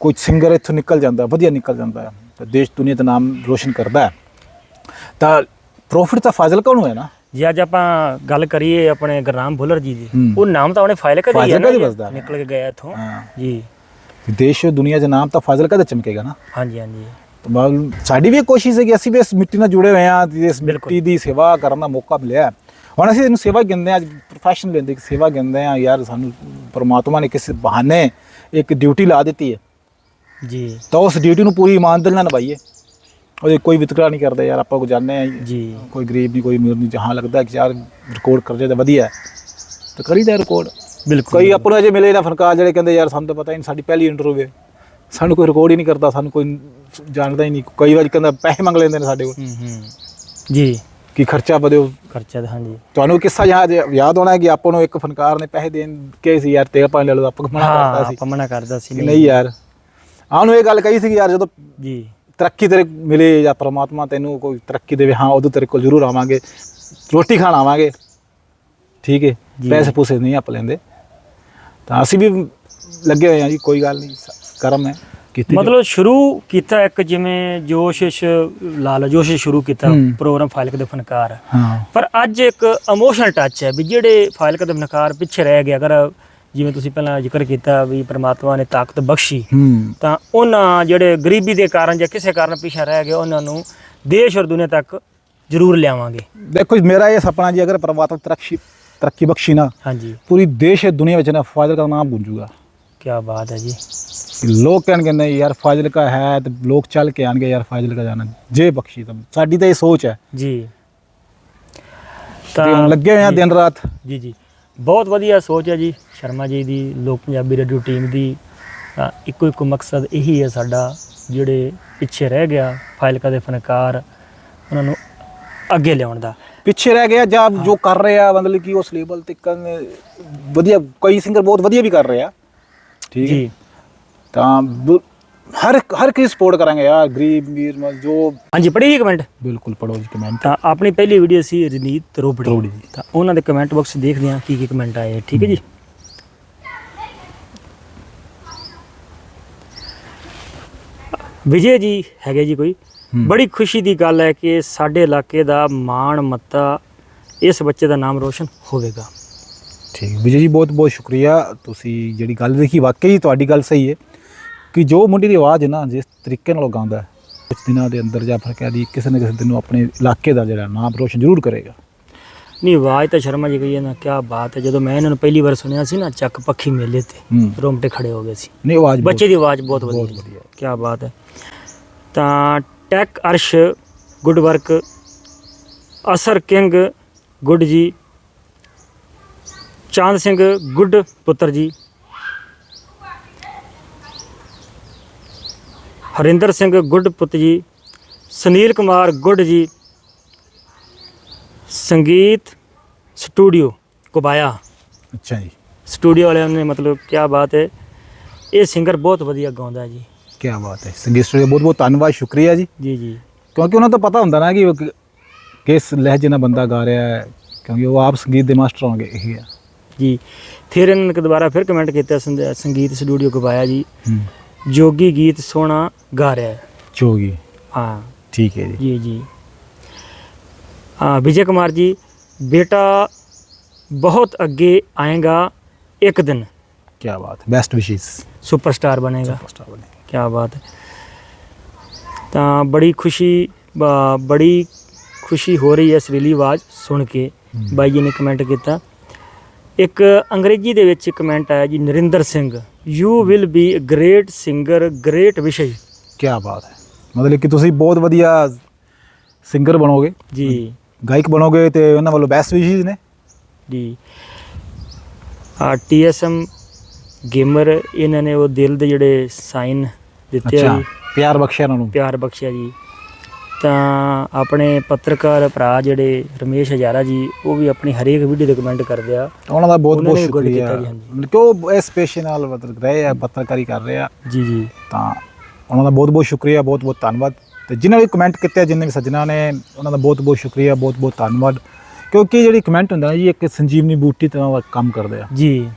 ਕੋਈ ਸਿੰਗਰ ਇੱਥੋਂ ਨਿਕਲ ਜਾਂਦਾ ਵਧੀਆ ਨਿਕਲ ਜਾਂਦਾ ਹੈ। ਤਾਂ ਦੇਸ਼ ਦੁਨੀਆ ਦਾ ਨਾਮ ਰੋਸ਼ਨ ਕਰਦਾ ਹੈ। ਤਾਂ ਪ੍ਰੋਫਿਟ ਤਾਂ ਫਾਜ਼ਿਲਕਾ ਨੂੰ ਹੈ ਨਾ। ਜੇ ਅੱਜ ਆਪਾਂ ਗੱਲ ਕਰੀਏ ਆਪਣੇ ਗੁਰਨਾਮ ਭੁੱਲਰ ਜੀ ਦੀ। ਉਹ ਨਾਮ ਤਾਂ ਉਹਨੇ ਫਾਇਲ ਕਦੇ ਹੀ ਨਾ। ਨਿਕਲ ਕੇ ਗਿਆ ਇੱਥੋਂ ਜੀ ਦੇਸ਼ ਦੁਨੀਆ ਦਾ ਨਾਮ ਤਾਂ ਫਾਜ਼ਿਲਕਾ ਦਾ ਚਮਕੇਗਾ ਨਾ ਹਾਂਜੀ ਹਾਂਜੀ ਸਾਡੀ ਵੀ ਕੋਸ਼ਿਸ਼ ਹੈ ਕਿ ਅਸੀਂ ਵੀ ਇਸ ਮਿੱਟੀ ਨਾਲ ਜੁੜੇ ਹੋਏ ਤੇ ਇਸ। ਮਿੱਟੀ ਦੀ ਸੇਵਾ ਕਰਨ ਦਾ ਮੌਕਾ ਮਿਲਿਆ। ਹੁਣ ਅਸੀਂ ਇਹਨੂੰ ਸੇਵਾ ਗਿੰਦੇ ਹਾਂ ਅੱਜ ਪ੍ਰੋਫੈਸ਼ਨ ਲੈਂਦੇ ਕਿ ਸੇਵਾ ਗਿੰਦੇ ਹਾਂ ਯਾਰ ਸਾਨੂੰ ਪਰਮਾਤਮਾ ਨੇ ਕਿਸੇ ਬਹਾਨੇ ਇੱਕ ਡਿਊਟੀ ਲਾ ਦਿੱਤੀ ਹੈ ਜੀ ਤਾਂ ਉਸ ਡਿਊਟੀ ਨੂੰ ਪੂਰੀ ਇਮਾਨਦਾਰੀ ਨਾਲ ਨਿਭਾਈਏ ਉਹਦੇ ਕੋਈ ਵਿਤਕਰਾ ਨਹੀਂ ਕਰਦੇ ਯਾਰ ਆਪਾਂ ਕੋ ਜਾਣਦੇ ਆ ਜੀ। ਕੋਈ ਗਰੀਬ ਨਹੀਂ ਕੋਈ ਅਮੀਰ ਨਹੀਂ ਜਹਾਂ ਲੱਗਦਾ ਕਿ ਯਾਰ ਰਿਕਾਰਡ ਕਰ ਜੇ ਤਾਂ ਵਧੀਆ ਹੈ। ਤਾਂ ਕਰੀਦਾ ਰਿਕਾਰਡ ਬਿਲਕੁਲ। ਕਈ ਆਪਾਂ ਨੂੰ ਅਜੇ ਮਿਲੇ ਨਾ ਫਨਕਾਰ ਜਿਹੜੇ ਕਹਿੰਦੇ ਯਾਰ ਸਾਨੂੰ ਤਾਂ ਪਤਾ ਹੀ ਨਹੀਂ ਸਾਡੀ ਪਹਿਲੀ ਇੰਟਰਵਿਊ ਹੈ। ਸਾਨੂੰ ਕੋਈ ਰਿਕਾਰਡ ਹੀ ਨਹੀਂ ਕਰਦਾ ਸਾਨੂੰ ਕੋਈ ਜਾਣਦਾ ਹੀ ਨਹੀਂ। ਕਈ ਵਾਰ ਕਹਿੰਦਾ ਪੈਸੇ ਮੰਗ ਲੈਂਦੇ ਨੇ ਸਾਡੇ ਕੋਲ। ਹੂੰ ਹੂੰ। ਜੀ। ਕਿ ਖਰਚਾ ਬਦਿਓ ਖਰਚਾ ਤਾਂ ਹਾਂਜੀ। ਤੁਹਾਨੂੰ ਕਿੱਸਾ ਯਾਦ ਯਾਦ ਹੋਣਾ ਹੈ ਕਿ ਆਪਾਂ ਨੂੰ ਇੱਕ ਫਨਕਾਰ ਨੇ ਪੈਸੇ ਦੇਣ ਕੇ ਸੀ ਯਾਰ ਤੇਲ ਪਾਣੀ ਲੈ ਲਓ ਆਪਾਂ ਮਨਾ ਹਾਂ ਕਰਤਾ ਸੀ। ਆਪਾਂ ਮਨਾ ਕਰਦਾ ਸੀ ਨਹੀਂ ਯਾਰ। ਆਹ ਨੂੰ ਇਹ ਗੱਲ ਕਹੀ ਸੀ ਯਾਰ ਜਦੋਂ ਜੀ। ਤਰੱਕੀ ਤੇਰੇ ਮਿਲੇ ਜਾਂ ਪ੍ਰਮਾਤਮਾ ਤੈਨੂੰ ਕੋਈ ਤਰੱਕੀ ਦੇਵੇ ਹਾਂ ਉਦੋਂ ਤੇਰੇ ਕੋਲ ਜ਼ਰੂਰ ਆਵਾਂਗੇ। ਰੋਟੀ ਖਾਣ ਆਵਾਂਗੇ। ਠੀਕ ਹੈ। ਪੈਸੇ ਪੂਸੇ ਨਹੀਂ ਆਪ ਲੈਂਦੇ। ਤਾਂ ਅਸੀਂ ਵੀ ਲੱਗੇ ਹੋਏ ਹਾਂ ਜੀ ਕੋਈ ਗੱਲ ਨਹੀਂ ਕਰਮ ਹੈ। ਕੀਤੀ ਮਤਲਬ ਸ਼ੁਰੂ ਕੀਤਾ ਇੱਕ ਜਿਵੇਂ ਜੋਸ਼ਿਸ਼ ਲਾ ਲਓ ਜੋਸ਼ਿਸ਼ ਸ਼ੁਰੂ ਕੀਤਾ। ਪ੍ਰੋਗਰਾਮ ਫਾਇਲਕ ਦੇ ਫਨਕਾਰ। ਪਰ ਅੱਜ ਇੱਕ ਇਮੋਸ਼ਨਲ ਟੱਚ ਹੈ ਵੀ ਜਿਹੜੇ ਫਾਇਲਕ ਦੇ ਫਨਕਾਰ ਪਿੱਛੇ ਰਹਿ ਗਏ ਅਗਰ ਜਿਵੇਂ ਤੁਸੀਂ ਪਹਿਲਾਂ ਜ਼ਿਕਰ ਕੀਤਾ ਵੀ ਪ੍ਰਮਾਤਮਾ ਨੇ ਤਾਕਤ ਬਖਸ਼ੀ ਤਾਂ ਉਹਨਾਂ ਜਿਹੜੇ ਗਰੀਬੀ ਦੇ ਕਾਰਨ ਜਾਂ ਕਿਸੇ ਕਾਰਨ ਪਿੱਛੇ ਰਹਿ ਗਏ ਉਹਨਾਂ ਨੂੰ ਦੇਸ਼ ਔਰ ਦੁਨੀਆ ਤੱਕ ਜ਼ਰੂਰ ਲਿਆਵਾਂਗੇ। ਦੇਖੋ ਮੇਰਾ ਇਹ ਸੁਪਨਾ ਜੀ ਅਗਰ ਪ੍ਰਮਾਤਮਾ ਤਰੱਕੀ ਤਰੱਕੀ ਬਖਸ਼ੀ ਨਾ ਹਾਂਜੀ। ਪੂਰੀ ਦੇਸ਼ ਤੇ ਦੁਨੀਆ ਵਿੱਚ ਨਾ ਫਾਜ਼ਿਲ ਦਾ ਨਾਮ ਗੂੰਜੂਗਾ। ਕੀ ਬਾਤ ਹੈ ਜੀ। ਲੋਕ ਕਹਿਣਗੇ ਨਹੀਂ ਯਾਰ ਫਾਜ਼ਿਲ ਕਾ ਹੈ ਤੇ ਲੋਕ ਚੱਲ ਕੇ ਆਣਗੇ ਯਾਰ ਫਾਜ਼ਿਲ ਕਾ ਜਾਣਾ ਜੇ ਬਖਸ਼ੀ ਤਾਂ ਸਾਡੀ ਤਾਂ ਇਹ ਸੋਚ ਹੈ। ਜੀ। ਹੁਣ ਲੱਗੇ ਹੋਏ ਆ। ਦਿਨ ਰਾਤ। ਜੀ ਜੀ। ਬਹੁਤ ਵਧੀਆ ਸੋਚ ਹੈ ਜੀ ਸ਼ਰਮਾ ਜੀ ਦੀ ਲੋਕ ਪੰਜਾਬੀ ਰੇਡੀਓ ਟੀਮ ਦੀ। ਇੱਕੋ ਇੱਕੋ ਮਕਸਦ ਇਹੀ ਹੈ ਸਾਡਾ ਜਿਹੜੇ ਪਿੱਛੇ ਰਹਿ ਗਿਆ ਫਾਇਲਕਾ ਦੇ ਫਨਕਾਰ ਉਹਨਾਂ ਨੂੰ ਅੱਗੇ ਲਿਆਉਣ ਦਾ। ਪਿੱਛੇ ਰਹਿ ਗਿਆ ਜਾਂ ਜੋ ਕਰ ਰਹੇ ਮਤਲਬ ਕਿ ਉਸ ਲੈਵਲ ਤੇ ਵਧੀਆ ਕਈ ਸਿੰਗਰ ਬਹੁਤ ਵਧੀਆ ਵੀ ਕਰ ਰਹੇ। ਠੀਕ ਹੈ। ਜੀ। ਤਾਂ ਹਰ ਹਰ ਕਿਸੇ ਸਪੋਰਟ ਕਰਾਂਗੇ। ਯਾਰ ਗਰੀਬ ਵੀਰ ਮਤਲਬ ਜੋ ਹਾਂਜੀ ਪੜ੍ਹੀਏ ਕਮੈਂਟ ਬਿਲਕੁਲ ਪੜੋ ਜੀ ਕਮੈਂਟ ਤਾਂ ਆਪਣੀ ਪਹਿਲੀ ਵੀਡੀਓ ਸੀ ਰਣੀਤ ਰੋਬੜੀ। ਤਰੋੜੀ ਜੀ। ਤਾਂ ਉਹਨਾਂ ਦੇ ਕਮੈਂਟ ਬਾਕਸ ਦੇਖਦੇ ਹਾਂ ਕੀ ਕੀ ਕਮੈਂਟ ਆਏ ਠੀਕ ਹੈ ਜੀ? ਵਿਜੇ ਜੀ ਹੈਗੇ ਜੀ ਕੋਈ। ਬੜੀ ਖੁਸ਼ੀ ਦੀ ਗੱਲ ਹੈ ਕਿ ਸਾਡੇ ਇਲਾਕੇ ਦਾ ਮਾਣ ਮੱਤਾ ਇਸ ਬੱਚੇ ਦਾ ਨਾਮ ਰੋਸ਼ਨ ਹੋਵੇਗਾ। ਠੀਕ। ਵਿਜੇ ਜੀ ਬਹੁਤ ਬਹੁਤ ਸ਼ੁਕਰੀਆ। ਤੁਸੀਂ ਜਿਹੜੀ ਗੱਲ ਦੇਖੀ ਵਾਕਈ ਤੁਹਾਡੀ ਗੱਲ ਸਹੀ ਹੈ। ਕਿ ਜੋ ਮੁੰਡੇ ਦੀ ਆਵਾਜ਼ ਹੈ ਨਾ ਜਿਸ ਤਰੀਕੇ ਨਾਲ ਉਹ ਗਾਉਂਦਾ ਹੈ ਕੁਝ ਦਿਨਾਂ ਦੇ ਅੰਦਰ ਜਾਂ ਫਿਰ ਕਹਿ ਦੀ ਕਿਸੇ ਨਾ ਕਿਸੇ ਦਿਨ ਨੂੰ ਆਪਣੇ ਇਲਾਕੇ ਦਾ ਜਿਹੜਾ ਨਾਮ ਰੋਸ਼ਨ ਜ਼ਰੂਰ ਕਰੇਗਾ। ਨਹੀਂ ਆਵਾਜ਼ ਤਾਂ ਸ਼ਰਮਾ ਜੀ ਕਹੀ ਹੈ ਨਾ ਕੀ ਬਾਤ ਹੈ। ਜਦੋਂ ਮੈਂ ਇਹਨਾਂ ਨੂੰ ਪਹਿਲੀ ਵਾਰ ਸੁਣਿਆ ਸੀ ਨਾ ਚੱਕ ਪੱਖੀ ਮੇਲੇ ਤੇ ਹੂੰ। ਰੋਮਟੇ ਖੜੇ ਹੋ ਗਏ ਸੀ। ਨਹੀਂ ਆਵਾਜ਼ ਬਹੁਤ- ਬੱਚੇ ਦੀ ਆਵਾਜ਼ ਬਹੁਤ ਬਹੁਤ ਵਧੀਆ ਵਧੀਆ ਕੀ ਬਾਤ ਹੈ। ਤਾਂ tech Arsh good work Asar king good ਜੀ ਚਾਂਦ ਸਿੰਘ ਗੁੱਡ ਪੁੱਤਰ ਜੀ ਹਰਿੰਦਰ ਸਿੰਘ ਗੁੱਡਪੁੱਤ ਜੀ ਸੁਨੀਲ ਕੁਮਾਰ ਗੁੱਡ ਜੀ ਸੰਗੀਤ ਸਟੂਡੀਓ ਕੁਬਾਇਆ। ਅੱਛਾ ਜੀ। ਸਟੂਡੀਓ ਵਾਲਿਆਂ ਨੇ ਮਤਲਬ ਕੀ ਬਾਤ ਹੈ ਇਹ ਸਿੰਗਰ ਬਹੁਤ ਵਧੀਆ ਗਾਉਂਦਾ ਜੀ। ਕੀ ਬਾਤ ਹੈ ਸੰਗੀਤ ਸਟੂਡੀਓ ਬਹੁਤ ਬਹੁਤ ਧੰਨਵਾਦ ਸ਼ੁਕਰੀਆ ਜੀ। ਜੀ ਜੀ। ਕਿਉਂਕਿ ਉਹਨਾਂ ਤੋਂ ਪਤਾ ਹੁੰਦਾ ਨਾ ਕਿ ਕਿਸ ਲਹਿਜੇ ਨਾਲ ਬੰਦਾ ਗਾ ਰਿਹਾ ਹੈ ਕਿਉਂਕਿ ਉਹ ਆਪ ਸੰਗੀਤ ਦੇ ਮਾਸਟਰ ਹੋਣਗੇ ਇਹ ਹੈ। ਜੀ ਫਿਰ ਇਹਨਾਂ ਨੇ ਦੁਬਾਰਾ ਫਿਰ ਕਮੈਂਟ ਕੀਤਾ ਸੰਗੀਤ ਸਟੂਡੀਓ ਕੁਬਾਇਆ ਜੀ। जोगी गीत सोना गा रहा है। जोगी? हाँ। ठीक है जी। जी हाँ, विजय कुमार जी बेटा बहुत अगे आएगा एक दिन। क्या बात है बेस्ट विशेष सुपरस्टार बनेगा। सुपरस्टार बनेगा। क्या बात है। तो बड़ी खुशी बड़ी खुशी हो रही है सुरीली आवाज़ सुन के। हम्म। भाई जी ने कमेंट किया। ਇੱਕ ਅੰਗਰੇਜ਼ੀ ਦੇ ਵਿੱਚ ਕਮੈਂਟ ਆਇਆ ਜੀ Narinder Singh you will be a great singer great ਵਿਸ਼ੇ ਕੀ ਬਾਤ ਹੈ। ਮਤਲਬ ਕਿ ਤੁਸੀਂ ਬਹੁਤ ਵਧੀਆ ਸਿੰਗਰ ਬਣੋਗੇ। ਜੀ। ਗਾਇਕ ਬਣੋਗੇ ਤੇ ਉਹਨਾਂ ਵੱਲੋਂ ਬੈਸਟ ਵਿਸ਼ੇਸ ਨੇ। ਜੀ। ਆ ਟੀਐਸਐਮ ਗੇਮਰ ਇਹਨਾਂ ਨੇ ਉਹ ਦਿਲ ਦੇ ਜਿਹੜੇ ਸਾਈਨ ਦਿੱਤੇ ਆ ਪਿਆਰ ਬਖਸ਼ਿਆ ਉਹਨਾਂ ਨੂੰ। ਪਿਆਰ ਬਖਸ਼ਿਆ ਜੀ। ਤਾਂ ਆਪਣੇ ਪੱਤਰਕਾਰ ਭਰਾ ਜਿਹੜੇ ਰਮੇਸ਼ ਹਜ਼ਾਰਾ ਜੀ ਉਹ ਵੀ ਆਪਣੀ ਹਰੇਕ ਵੀਡੀਓ ਤੇ ਕਮੈਂਟ ਕਰਦੇ ਆ। ਉਹਨਾਂ ਦਾ ਬਹੁਤ ਬਹੁਤ ਵੀ ਸ਼ੁਕਰੀਆ। ਮਤਲਬ ਕਿ ਉਹ ਇਸ ਪੇਸ਼ੇ ਨਾਲ ਮਤਲਬ ਰਹੇ ਆ ਪੱਤਰਕਾਰੀ ਕਰ ਰਹੇ ਆ। ਜੀ ਜੀ। ਤਾਂ ਉਹਨਾਂ ਦਾ ਬਹੁਤ ਬਹੁਤ ਸ਼ੁਕਰੀਆ ਬਹੁਤ ਬਹੁਤ ਧੰਨਵਾਦ। ਤੇ ਜਿਨ੍ਹਾਂ ਨੇ ਕਮੈਂਟ ਕੀਤੇ ਆ, ਜਿੰਨੇ ਵੀ ਸੱਜਣਾ ਨੇ ਉਹਨਾਂ ਦਾ ਬਹੁਤ ਬਹੁਤ ਸ਼ੁਕਰੀਆ ਬਹੁਤ ਬਹੁਤ ਧੰਨਵਾਦ। ਕਿਉਂਕਿ ਜਿਹੜੀ ਕਮੈਂਟ ਹੁੰਦਾ ਜੀ ਇੱਕ ਸੰਜੀਵਨੀ ਬੂਟੀ ਤਰ੍ਹਾਂ ਕੰਮ ਕਰਦੇ ਆ। ਜੀ।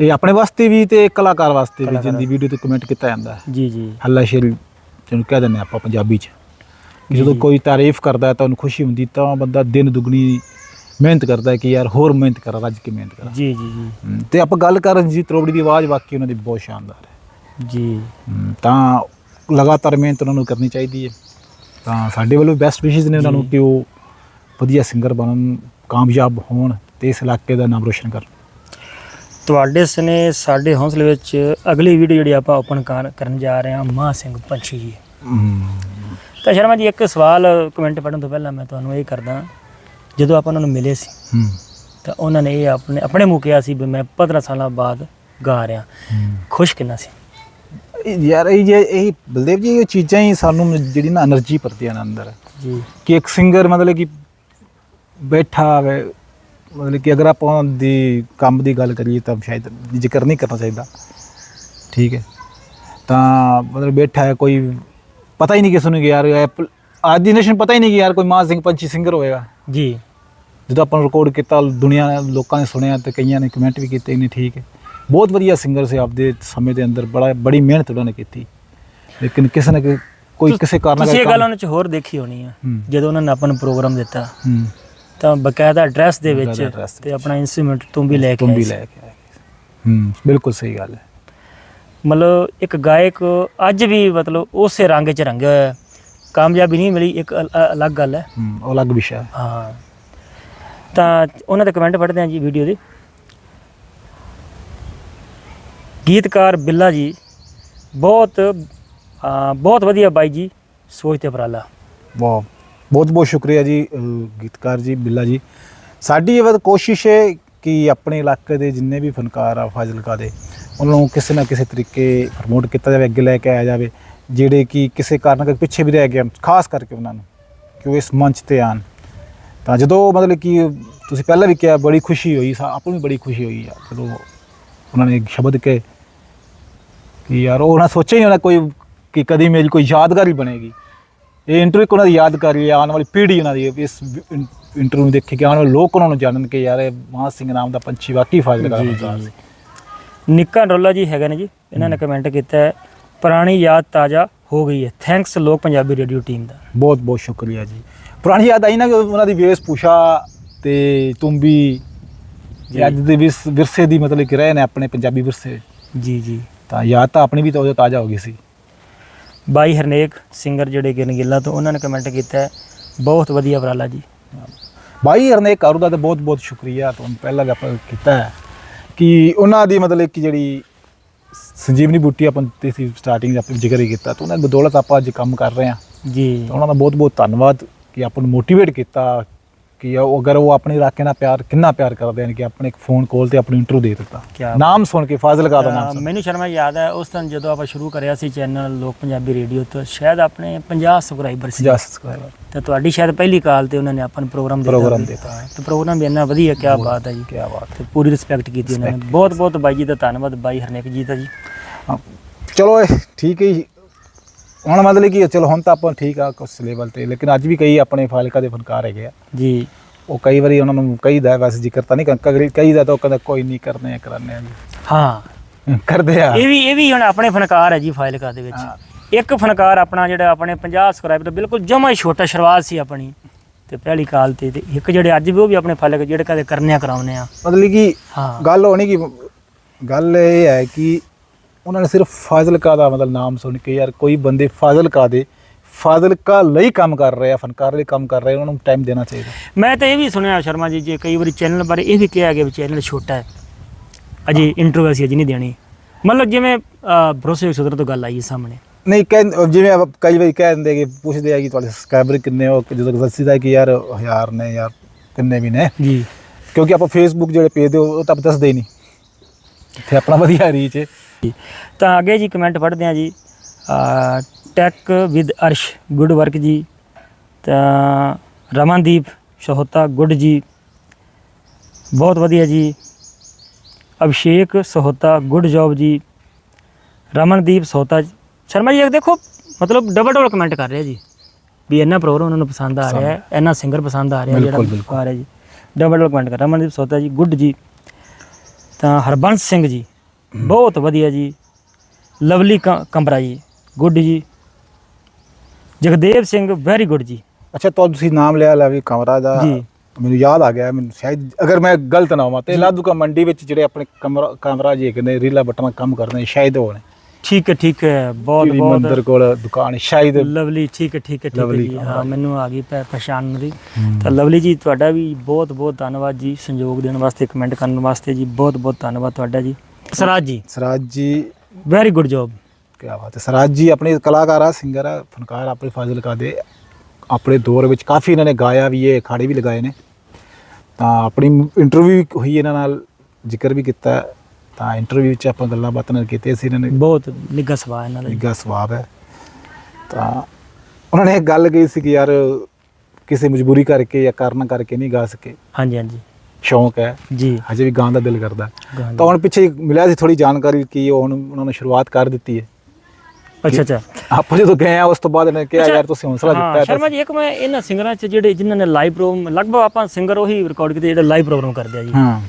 ਇਹ ਆਪਣੇ ਵਾਸਤੇ ਵੀ ਤੇ ਕਲਾਕਾਰ ਵਾਸਤੇ ਵੀ ਜਿੰਦੀ ਵੀਡੀਓ ਤੇ ਕਮੈਂਟ ਕੀਤਾ ਜਾਂਦਾ ਹੈ। ਜੀ ਜੀ। ਹੱਲਾ ਸ਼ੇਰ ਜਿਹਨੂੰ ਕਹਿ ਦਿੰਦੇ ਆਪਾਂ ਪੰਜਾਬੀ ਚ। ਕਿ ਜਦੋਂ। ਕੋਈ ਤਾਰੀਫ ਕਰਦਾ ਤਾਂ ਉਹਨੂੰ ਖੁਸ਼ੀ ਹੁੰਦੀ ਤਾਂ ਬੰਦਾ ਦਿਨ ਦੁਗਣੀ ਮਿਹਨਤ ਕਰਦਾ ਕਿ ਯਾਰ ਹੋਰ ਮਿਹਨਤ ਕਰਾਂ ਰੱਜ ਕੇ ਮਿਹਨਤ ਕਰਾਂ। ਜੀ ਜੀ ਜੀ। ਤੇ ਆਪਾਂ ਗੱਲ ਕਰ ਰਣਜੀਤ ਤਰੋਬੜੀ ਦੀ ਆਵਾਜ਼ ਵਾਕਈ ਉਹਨਾਂ ਦੀ ਬਹੁਤ ਸ਼ਾਨਦਾਰ ਹੈ। ਜੀ। ਤਾਂ ਲਗਾਤਾਰ ਮਿਹਨਤ ਉਹਨਾਂ ਨੂੰ ਕਰਨੀ ਚਾਹੀਦੀ ਹੈ। ਤਾਂ ਸਾਡੇ ਵੱਲੋਂ ਬੈਸਟ ਵਿਸ਼ੇਸ ਨੇ ਉਹਨਾਂ ਨੂੰ। ਕਿ ਉਹ ਵਧੀਆ ਸਿੰਗਰ ਬਣਨ ਕਾਮਯਾਬ ਹੋਣ ਤੇ ਇਸ ਇਲਾਕੇ ਦਾ ਨਾਮ ਰੋਸ਼ਨ ਕਰਨ। ਤੁਹਾਡੇ ਸਨੇ ਸਾਡੇ ਹੌਸਲੇ ਵਿੱਚ ਅਗਲੀ ਵੀਡੀਓ ਜਿਹੜੀ ਆਪਾਂ ਓਪਨ ਕਰਨ ਜਾ ਰਹੇ ਹਾਂ ਮਾਹ ਸਿੰਘ ਪੰਛੀ ਜੀ। ਤਾਂ ਸ਼ਰਮਾ ਜੀ ਇੱਕ ਸਵਾਲ ਕਮੈਂਟ ਪੜਨ ਤੋਂ ਪਹਿਲਾਂ ਮੈਂ ਤੁਹਾਨੂੰ ਇਹ ਕਰਦਾ ਜਦੋਂ ਆਪਾਂ ਉਹਨਾਂ ਨੂੰ ਮਿਲੇ ਸੀ ਤਾਂ ਉਹਨਾਂ ਨੇ ਇਹ ਆਪਣੇ ਆਪਣੇ ਮੂੰਹ ਕਿਹਾ ਸੀ ਵੀ ਮੈਂ 15 ਸਾਲਾਂ ਬਾਅਦ ਗਾ ਰਿਹਾ। ਖੁਸ਼ ਕਿੰਨਾ ਸੀ? ਯਾਰ ਇਹ ਜੇ ਇਹ ਬਲਦੇਵ ਜੀ ਇਹ ਚੀਜ਼ਾਂ ਹੀ ਸਾਨੂੰ ਜਿਹੜੀ ਨਾ એનર્ਜੀ ਭਰਦੀਆਂ ਨੇ ਅੰਦਰ। ਜੀ। ਕਿ ਇੱਕ ਸਿੰਗਰ ਮਤਲਬ ਕਿ ਬੈਠਾ ਹੋਵੇ ਮਤਲਬ ਕਿ ਅਗਰ ਆਪਾਂ ਦੀ ਕੰਮ ਦੀ ਗੱਲ ਕਰੀਏ ਤਾਂ ਸ਼ਾਇਦ ਜ਼ਿਕਰ ਨਹੀਂ ਕਰਨਾ ਚਾਹੀਦਾ। ਠੀਕ ਹੈ। ਤਾਂ ਮਤਲਬ ਬੈਠਾ ਹੈ ਕੋਈ ਪਤਾ ਹੀ ਨਹੀਂ ਕਿਸ ਨੂੰ ਕਿ ਯਾਰ ਐਪਲ ਅੱਜ ਦੀ ਨੇਸ਼ਨ ਪਤਾ ਹੀ ਨਹੀਂ ਕਿ ਯਾਰ ਕੋਈ ਮਾਨ ਸਿੰਘ ਪੰਛੀ ਸਿੰਗਰ ਹੋਏਗਾ। ਜੀ। ਜਦੋਂ ਆਪਾਂ ਰਿਕਾਰਡ ਕੀਤਾ ਦੁਨੀਆ ਲੋਕਾਂ ਨੇ ਸੁਣਿਆ ਤੇ ਕਈਆਂ ਨੇ ਕਮੈਂਟ ਵੀ ਕੀਤੇ ਨੇ ਠੀਕ ਹੈ। ਬਹੁਤ ਵਧੀਆ ਸਿੰਗਰ ਸੀ ਆਪਦੇ ਸਮੇਂ ਦੇ ਅੰਦਰ ਬੜਾ ਬੜੀ ਮਿਹਨਤ ਉਹਨਾਂ ਨੇ ਕੀਤੀ। ਲੇਕਿਨ ਕਿਸੇ ਨਾ ਕੋਈ ਕਿਸੇ ਕਾਰਨ ਤੁਸੀਂ ਇਹ ਕਰਕੇ ਗੱਲ ਉਹਨਾਂ ਚ ਹੋਰ ਦੇਖੀ ਹੋਣੀ ਆ। ਜਦੋਂ ਉਹਨਾਂ ਨੇ ਆਪਾਂ ਨੂੰ ਪ੍ਰੋਗਰਾਮ ਦਿੱਤਾ ਤਾਂ ਬਕਾਇਦਾ ਐਡਰੈਸ ਦੇ ਵਿੱਚ ਤੇ ਆਪਣਾ ਇਨਸਟਰੂਮੈਂਟ ਤੋਂ ਵੀ ਲੈ ਕੇ ਵੀ। ਲੈ ਆਏ ਹੂੰ ਬਿਲਕੁਲ ਸਹੀ ਗੱਲ ਹੈ। ਮਤਲਬ ਇੱਕ ਗਾਇਕ ਅੱਜ ਵੀ ਮਤਲਬ ਉਸੇ ਰੰਗ 'ਚ ਰੰਗਿਆ ਹੋਇਆ ਹੈ। ਕਾਮਯਾਬੀ ਨਹੀਂ ਮਿਲੀ ਇੱਕ ਅਲ- ਅ- ਅਲੱਗ ਗੱਲ ਹੈ। ਹੂੰ ਉਹ ਅਲੱਗ ਵਿਸ਼ਾ ਹੈ। ਹਾਂ। ਤਾਂ ਉਹਨਾਂ ਦੇ ਕਮੈਂਟ ਪੜ੍ਹਦੇ ਹਾਂ ਜੀ ਵੀਡੀਓ ਦੇ। ਗੀਤਕਾਰ ਬਿੱਲਾ ਜੀ ਬਹੁਤ ਅ, ਬਹੁਤ ਵਧੀਆ ਬਾਈ ਜੀ ਸੋਚ ਤੇ ਉਪਰਾਲਾ। ਵਾਹ ਬਹੁਤ ਬਹੁਤ ਸ਼ੁਕਰੀਆ ਜੀ ਅਹ, ਗੀਤਕਾਰ ਜੀ ਬਿੱਲਾ ਜੀ। ਸਾਡੀ ਇਹ ਵਧ ਕੋਸ਼ਿਸ਼ ਹੈ ਕਿ ਆਪਣੇ ਇਲਾਕੇ ਦੇ ਜਿੰਨੇ ਵੀ ਫਨਕਾਰ ਆ ਫਾਜ਼ਿਲਕਾ ਦੇ ਉਹਨਾਂ ਨੂੰ ਕਿਸੇ ਨਾ ਕਿਸੇ ਤਰੀਕੇ ਪ੍ਰਮੋਟ ਕੀਤਾ ਜਾਵੇ ਅੱਗੇ ਲੈ ਕੇ ਆਇਆ ਜਾਵੇ ਜਿਹੜੇ ਕਿ ਕਿਸੇ ਕਾਰਨ ਕਰਕੇ ਪਿੱਛੇ ਵੀ ਰਹਿ ਗਏ ਹਨ, ਖਾਸ ਕਰਕੇ ਉਹਨਾਂ ਨੂੰ ਕਿ ਉਹ ਇਸ ਮੰਚ ਤੇ ਆਣ ਤਾਂ ਜਦੋਂ ਮਤਲਬ ਕਿ ਤੁਸੀਂ ਪਹਿਲਾਂ ਵੀ ਕਿਹਾ ਬੜੀ ਖੁਸ਼ੀ ਹੋਈ ਸਾ ਆਪਾਂ ਨੂੰ ਵੀ ਬੜੀ ਖੁਸ਼ੀ ਹੋਈ ਆ ਜਦੋਂ ਉਹਨਾਂ ਨੇ ਇੱਕ ਸ਼ਬਦ ਕਹੇ ਕਿ ਯਾਰ ਉਹ ਉਹਨਾਂ ਸੋਚਿਆ ਹੀ ਹੋਣਾ ਕੋਈ ਕਿ ਕਦੀ ਮੇਰੀ ਕੋਈ ਯਾਦਗਾਰ ਬਣੇਗੀ। ਇਹ ਇੰਟਰਵਿਊ ਉਹਨਾਂ ਦੀ ਯਾਦਗਾਰੀ ਹੈ ਆਉਣ ਵਾਲੀ ਪੀੜ੍ਹੀ ਉਹਨਾਂ ਦੀ ਇਸ ਇੰਟਰਵਿਊ ਨੂੰ ਦੇਖ ਕੇ ਆਉਣ ਵਾਲੇ ਲੋਕ ਉਹਨਾਂ ਨੂੰ ਜਾਣਨ ਕਿ ਯਾਰ ਇਹ ਮਾਨ ਸਿੰਘ ਨਾਮ ਦਾ ਪੰਛੀ ਵਾਕਈ ਫਾਜ਼ਿਲਕਾ ਦਾ ਜੀ, ਜੀ। ਸੀ। ਨਿੱਕਾ ਰੋਲਾ ਜੀ ਹੈਗਾ ਨੇ ਜੀ ਇਹਨਾਂ ਨੇ ਕਮੈਂਟ ਕੀਤਾ ਹੈ ਪੁਰਾਣੀ ਯਾਦ ਤਾਜ਼ਾ ਹੋ ਗਈ ਹੈ। ਥੈਂਕਸ ਲੋਕ ਪੰਜਾਬੀ ਰੇਡੀਓ ਟੀਮ ਦਾ। ਬਹੁਤ ਬਹੁਤ ਸ਼ੁਕਰੀਆ ਜੀ। ਪੁਰਾਣੀ ਯਾਦ ਆਈ ਨਾ ਕਿ ਉਹਨਾਂ ਦੀ ਵੇਸ ਪੂਸ਼ਾ ਤੇ ਜੀ। ਜੀ। ਅੱਜ ਦੇ ਵਿਰਸ- ਵਿਰਸੇ ਦੀ ਮਤਲਬ ਕਿ ਰਹੇ ਨੇ ਆਪਣੇ ਪੰਜਾਬੀ ਵਿਰਸੇ। ਜੀ ਜੀ। ਤਾਂ ਯਾਦ ਤਾਂ ਆਪਣੀ ਵੀ ਤਾਂ ਤਾਜ਼ਾ ਹੋ ਗਈ ਸੀ। ਬਾਈ ਹਰਨੇਕ ਸਿੰਗਰ ਜਿਹੜੇ ਕਿ ਨਗਿੱਲਾ ਤੋਂ ਉਹਨਾਂ ਨੇ ਕਮੈਂਟ ਕੀਤਾ ਹੈ ਬਹੁਤ ਵਧੀਆ ਉਪਰਾਲਾ ਜੀ। ਬਾਈ ਹਰਨੇ ਕਾਰੂ ਦਾ ਤਾਂ ਬਹੁਤ ਬਹੁਤ ਸ਼ੁਕਰੀਆ। ਤੁਹਾਨੂੰ ਪਹਿਲਾਂ ਵੀ ਆਪਾਂ ਕੀਤਾ ਹੈ। ਕਿ ਉਹਨਾਂ ਦੀ ਮਤਲਬ ਕਿ ਜਿਹੜੀ ਸੰਜੀਵਨੀ ਬੂਟੀ ਆਪਾਂ ਤੇ ਸੀ ਸਟਾਰਟਿੰਗ ਆਪਾਂ ਜ਼ਿਕਰ ਹੀ ਕੀਤਾ ਤਾਂ ਉਹਨਾਂ ਦੀ ਬਦੌਲਤ ਆਪਾਂ ਅੱਜ ਕੰਮ ਕਰ ਰਹੇ ਹਾਂ। ਜੀ। ਉਹਨਾਂ ਦਾ ਬਹੁਤ ਬਹੁਤ ਧੰਨਵਾਦ ਕਿ ਆਪਾਂ ਨੂੰ ਮੋਟੀਵੇਟ ਕੀਤਾ ਕਿ ਉਹ ਅਗਰ ਉਹ ਆਪਣੀ ਇਲਾਕੇ ਨਾਲ ਪਿਆਰ ਕਿੰਨਾ ਪਿਆਰ ਕਰਦੇ ਹਨ ਕਿ ਆਪਣੇ ਇੱਕ ਫੋਨ ਕਾਲ ਤੇ ਆਪਣੀ ਇੰਟਰਵਿਊ ਦੇ ਦਿੱਤਾ। ਨਾਮ ਸੁਣ ਕੇ ਫਾਜ਼ਿਲਕਾ ਦਾ ਨਾਮ ਮੈਨੂੰ ਸ਼ਰਮਾ ਯਾਦ ਹੈ ਉਸ ਦਿਨ ਜਦੋਂ ਆਪਾਂ ਸ਼ੁਰੂ ਕਰਿਆ ਸੀ ਚੈਨਲ ਲੋਕ ਪੰਜਾਬੀ ਰੇਡੀਓ ਤੋਂ ਸ਼ਾਇਦ ਆਪਣੇ 50 ਸਬਸਕ੍ਰਾਈਬਰ ਸੀ। 50 ਸਬਸਕ੍ਰਾਈਬਰ ਤੇ ਤੁਹਾਡੀ ਸ਼ਾਇਦ ਪਹਿਲੀ ਕਾਲ ਤੇ ਉਹਨਾਂ ਨੇ ਆਪਾਂ ਨੂੰ ਪ੍ਰੋਗਰਾਮ ਦਿੱਤਾ। ਪ੍ਰੋਗਰਾਮ। ਦਿੱਤਾ। ਤੇ ਪ੍ਰੋਗਰਾਮ ਵੀ ਇੰਨਾ ਵਧੀਆ ਕੀ ਬਾਤ ਹੈ ਜੀ। ਕੀ ਬਾਤ। ਤੇ ਪੂਰੀ ਰਿਸਪੈਕਟ ਕੀਤੀ ਉਹਨਾਂ ਨੇ। ਬਹੁਤ ਬਹੁਤ ਬਾਈ ਜੀ ਦਾ ਧੰਨਵਾਦ ਬਾਈ ਹਰਨੇਕ ਜੀ ਦਾ ਜੀ। ਚਲੋ ਠੀਕ ਹੈ ਜੀ। ਹੁਣ ਮਤਲਬ ਕਿ ਚਲੋ ਹੁਣ ਤਾਂ ਆਪਾਂ ਠੀਕ ਆ ਕੁਛ ਲੈਵਲ ਤੇ ਲੇਕਿਨ ਅੱਜ ਵੀ ਕਈ ਆਪਣੇ ਫਾਜ਼ਿਲਕਾ ਦੇ ਫਨਕਾਰ ਹੈਗੇ ਆ। ਜੀ। ਉਹ ਕਈ ਵਾਰੀ ਉਹਨਾਂ ਨੂੰ ਕਹੀਦਾ ਵੈਸੇ ਜ਼ਿਕਰ ਤਾਂ ਨਹੀਂ ਕਰ ਕਹੀਦਾ ਤਾਂ ਉਹ ਕਹਿੰਦਾ ਕੋਈ ਨਹੀਂ ਕਰਨੇ ਆ ਕਰਾਨੇ ਆ ਜੀ। ਹਾਂ। ਕਰਦੇ ਆ। ਇਹ ਵੀ ਇਹ ਵੀ ਹੁਣ ਆਪਣੇ ਫਨਕਾਰ ਹੈ ਜੀ ਫਾਇਲਕਾ ਦੇ ਵਿੱਚ। ਇੱਕ ਫਨਕਾਰ ਆਪਣਾ ਜਿਹੜਾ ਆਪਣੇ 50 ਸਬਸਕ੍ਰਾਈਬਰ ਬਿਲਕੁਲ ਜਮਾ ਹੀ ਛੋਟਾ ਸ਼ੁਰੂਆਤ ਸੀ ਆਪਣੀ ਤੇ ਪਹਿਲੀ ਕਾਲ ਤੇ ਤੇ ਇੱਕ ਜਿਹੜੇ ਅੱਜ ਵੀ ਉਹ ਵੀ ਆਪਣੇ ਫਾਇਲਕ ਜਿਹੜੇ ਕਦੇ ਕਰਨਿਆ ਕਰਾਉਨੇ ਆ। ਮਤਲਬ ਕਿ ਹਾਂ। ਗੱਲ ਹੋਣੀ ਕਿ ਗੱਲ ਇਹ ਹੈ ਕਿ ਉਹਨਾਂ ਨੇ ਸਿਰਫ ਫਾਜ਼ਿਲਕਾ ਦਾ ਮਤਲਬ ਨਾਮ ਸੁਣ ਕੇ ਯਾਰ ਕੋਈ ਬੰਦੇ ਫਾਜ਼ਿਲਕਾ ਦੇ ਫਾਜ਼ਿਲਕਾ ਲਈ ਕੰਮ ਕਰ ਰਹੇ ਆ ਫਨਕਾਰ ਲਈ ਕੰਮ ਕਰ ਰਹੇ ਉਹਨਾਂ ਨੂੰ ਟਾਈਮ ਦੇਣਾ ਚਾਹੀਦਾ। ਮੈਂ ਤਾਂ ਇਹ ਵੀ ਸੁਣਿਆ ਸ਼ਰਮਾ ਜੀ ਜੇ ਕਈ ਵਾਰੀ ਚੈਨਲ ਬਾਰੇ ਇਹ ਵੀ ਕਿਹਾ ਗਿਆ ਵੀ ਚੈਨਲ ਛੋਟਾ ਹੈ ਅਜੇ ਇੰਟਰਵਿਊ ਅਸੀਂ ਅਜੇ ਨਹੀਂ ਦੇਣੀ। ਮਤਲਬ ਜਿਵੇਂ ਭਰੋਸੇ ਸੁਧਰ ਤੋਂ ਗੱਲ ਆਈ ਸਾਹਮਣੇ। ਨਹੀਂ ਕਹਿ ਜਿਵੇਂ ਕਈ ਵਾਰੀ ਕਹਿ ਦਿੰਦੇ ਕਿ ਪੁੱਛਦੇ ਆ ਕਿ ਤੁਹਾਡੇ ਸਬਸਕ੍ਰਾਈਬਰ ਕਿੰਨੇ ਹੋ ਜਦੋਂ ਦੱਸੀਦਾ ਕਿ ਯਾਰ ਹਜ਼ਾਰ ਨੇ ਯਾਰ ਕਿੰਨੇ ਵੀ ਨੇ। ਜੀ। ਕਿਉਂਕਿ ਆਪਾਂ ਫੇਸਬੁੱਕ ਜਿਹੜੇ ਪੇਜ ਦੇ ਉਹ ਤਾਂ ਦੱਸਦੇ ਨਹੀਂ। ਇੱਥੇ ਆਪਣਾ ਵਧੀਆ ਰੀਚ ਹੈ। ਤਾਂ ਅੱਗੇ ਜੀ ਕਮੈਂਟ ਪੜ੍ਹਦੇ ਹਾਂ ਜੀ। Tech with Arsh good work ਜੀ। ਤਾਂ ਰਮਨਦੀਪ ਸਹੋਤਾ ਗੁੱਡ ਜੀ। ਬਹੁਤ ਵਧੀਆ ਜੀ। ਅਭਿਸ਼ੇਕ ਸਹੋਤਾ ਗੁੱਡ ਜੌਬ ਜੀ। ਰਮਨਦੀਪ ਸਹੋਤਾ ਜੀ। ਸ਼ਰਮਾ ਜੀ ਦੇਖੋ ਮਤਲਬ ਡਬਲ ਡਬਲ ਕਮੈਂਟ ਕਰ ਰਿਹਾ ਜੀ। ਵੀ ਇਹਨਾਂ ਪ੍ਰੋਗਰਾਮ ਉਹਨਾਂ ਨੂੰ ਪਸੰਦ ਆ ਰਿਹਾ ਹੈ ਇਹਨਾਂ ਸਿੰਗਰ ਪਸੰਦ ਆ ਰਿਹਾ ਜਿਹੜਾ। ਆ ਰਿਹਾ ਜੀ। ਡਬਲ ਡਬਲ ਕਮੈਂਟ ਕਰ ਰਮਨਦੀਪ ਸਹੋਤਾ ਜੀ ਗੁੱਡ ਜੀ। ਤਾਂ ਹਰਬੰਸ ਸਿੰਘ ਜੀ ਬਹੁਤ ਵਧੀਆ ਜੀ। ਲਵਲੀ ਕ- ਕੰਬਰਾ ਜੀ। ਗੁੱਡ ਜੀ। ਜਗਦੇਵ ਸਿੰਘ ਵੈਰੀ ਗੁੱਡ ਜੀ। ਅੱਛਾ ਤਾਂ ਤੁਸੀਂ ਨਾਮ ਲਿਆ ਲਵੀ ਕਮਰਾ ਦਾ ਜੀ। ਮੈਨੂੰ ਯਾਦ ਆ ਗਿਆ ਮੈਨੂੰ ਸ਼ਾਇਦ ਅਗਰ ਮੈਂ ਗਲਤ ਨਾ ਹੋਵਾਂ ਤੇ ਲਾਦੂਕਾ ਮੰਡੀ ਵਿੱਚ ਜਿਹੜੇ ਆਪਣੇ ਕਮਰਾ ਕਮਰਾ ਜੀ ਕਹਿੰਦੇ ਰੀਲਾ ਬਟਨਾ ਕੰਮ ਕਰਦੇ ਸ਼ਾਇਦ ਨੇ। ਠੀਕ ਹੈ ਠੀਕ ਹੈ। ਬਹੁਤ ਜਿਹੜੀ ਮੰਦਰ ਬਹੁਤ ਕੋਲ ਦੁਕਾਨ ਸ਼ਾਇਦ ਲਵਲੀ ਠੀਕ ਹੈ ਠੀਕ ਹੈ ਠੀਕ ਹੈ ਲਵਲੀ ਜੀ। ਹਾਂ ਮੈਨੂੰ ਆ ਗਈ ਪਛਾਣ ਦੀ ਤਾਂ ਲਵਲੀ ਜੀ ਤੁਹਾਡਾ ਵੀ ਬਹੁਤ ਬਹੁਤ ਧੰਨਵਾਦ ਜੀ। ਸੰਯੋਗ ਦੇਣ ਵਾਸਤੇ ਕਮੈਂਟ ਕਰਨ ਵਾਸਤੇ ਜੀ। ਬਹੁਤ ਬਹੁਤ ਧੰਨਵਾਦ ਤੁਹਾਡਾ ਜੀ। ਸਰਾਜ ਜੀ। ਸਰਾਜ ਜੀ। ਵੈਰੀ ਗੁੱਡ ਜੌਬ ਕੀ ਬਾਤ ਹੈ। ਸਰਾਜ ਜੀ ਆਪਣੇ ਕਲਾਕਾਰ ਆ ਸਿੰਗਰ ਆ ਫਨਕਾਰ ਆਪਣੇ ਫਾਜ਼ਿਲਕਾ ਦੇ। ਆਪਣੇ ਦੌਰ ਵਿੱਚ ਕਾਫੀ ਇਹਨਾਂ ਨੇ ਗਾਇਆ ਵੀ ਹੈ ਅਖਾੜੇ ਵੀ ਲਗਾਏ ਨੇ। ਤਾਂ ਆਪਣੀ ਇੰਟਰਵਿਊ ਹੋਈ ਇਹਨਾਂ ਨਾਲ ਜ਼ਿਕਰ ਵੀ ਕੀਤਾ। ਤਾਂ ਇੰਟਰਵਿਊ 'ਚ ਆਪਾਂ ਗੱਲਾਂ ਬਾਤਾਂ ਨਾਲ ਕੀਤੇ ਸੀ ਇਹਨਾਂ ਨੇ। ਬਹੁਤ ਨਿੱਘਾ ਸੁਭਾਅ ਇਹਨਾਂ ਦਾ। ਨਿੱਘਾ ਸਵਾਬ ਹੈ। ਤਾਂ ਉਹਨਾਂ ਨੇ ਇੱਕ ਗੱਲ ਕਹੀ ਸੀ ਕਿ ਯਾਰ ਕਿਸੇ ਮਜਬੂਰੀ ਕਰਕੇ ਜਾਂ ਕਾਰਨ ਕਰਕੇ ਨਹੀਂ ਗਾ ਸਕੇ। ਹਾਂਜੀ ਹਾਂਜੀ। ਸ਼ੌਂਕ ਹੈ। ਜੀ। ਹਜੇ ਵੀ ਗਾਣ ਦਾ ਦਿਲ ਕਰਦਾ। ਤਾਂ ਹੁਣ ਪਿੱਛੇ ਮਿਲਿਆ ਸੀ ਥੋੜੀ ਜਾਣਕਾਰੀ ਕਿ ਉਹ ਹੁਣ ਉਹਨਾਂ ਨੇ ਸ਼ੁਰੂਆਤ ਕਰ ਦਿੱਤੀ ਹੈ। ਅੱਛਾ ਅੱਛਾ। ਆਪਾਂ ਜਦੋਂ ਗਏ ਆ ਉਸ ਤੋਂ ਬਾਅਦ ਇਹਨਾਂ ਕਿਹਾ ਯਾਰ ਤੁਸੀਂ ਹੌਸਲਾ ਦਿੱਤਾ ਹੈ ਸ਼ਰਮਾ ਜੀ ਇੱਕ ਮੈਂ ਇਹਨਾਂ ਸਿੰਗਰਾਂ ਚ ਜਿਹੜੇ ਜਿਨ੍ਹਾਂ ਨੇ ਲਾਈਵ ਪ੍ਰੋਗਰਾਮ ਲਗਭਗ ਆਪਾਂ ਸਿੰਗਰ ਉਹੀ ਰਿਕਾਰਡ ਕੀਤੇ ਜਿਹੜੇ ਲਾਈਵ ਪ੍ਰੋਗਰਾਮ ਕਰਦੇ ਆ ਜੀ। ਹਾਂ।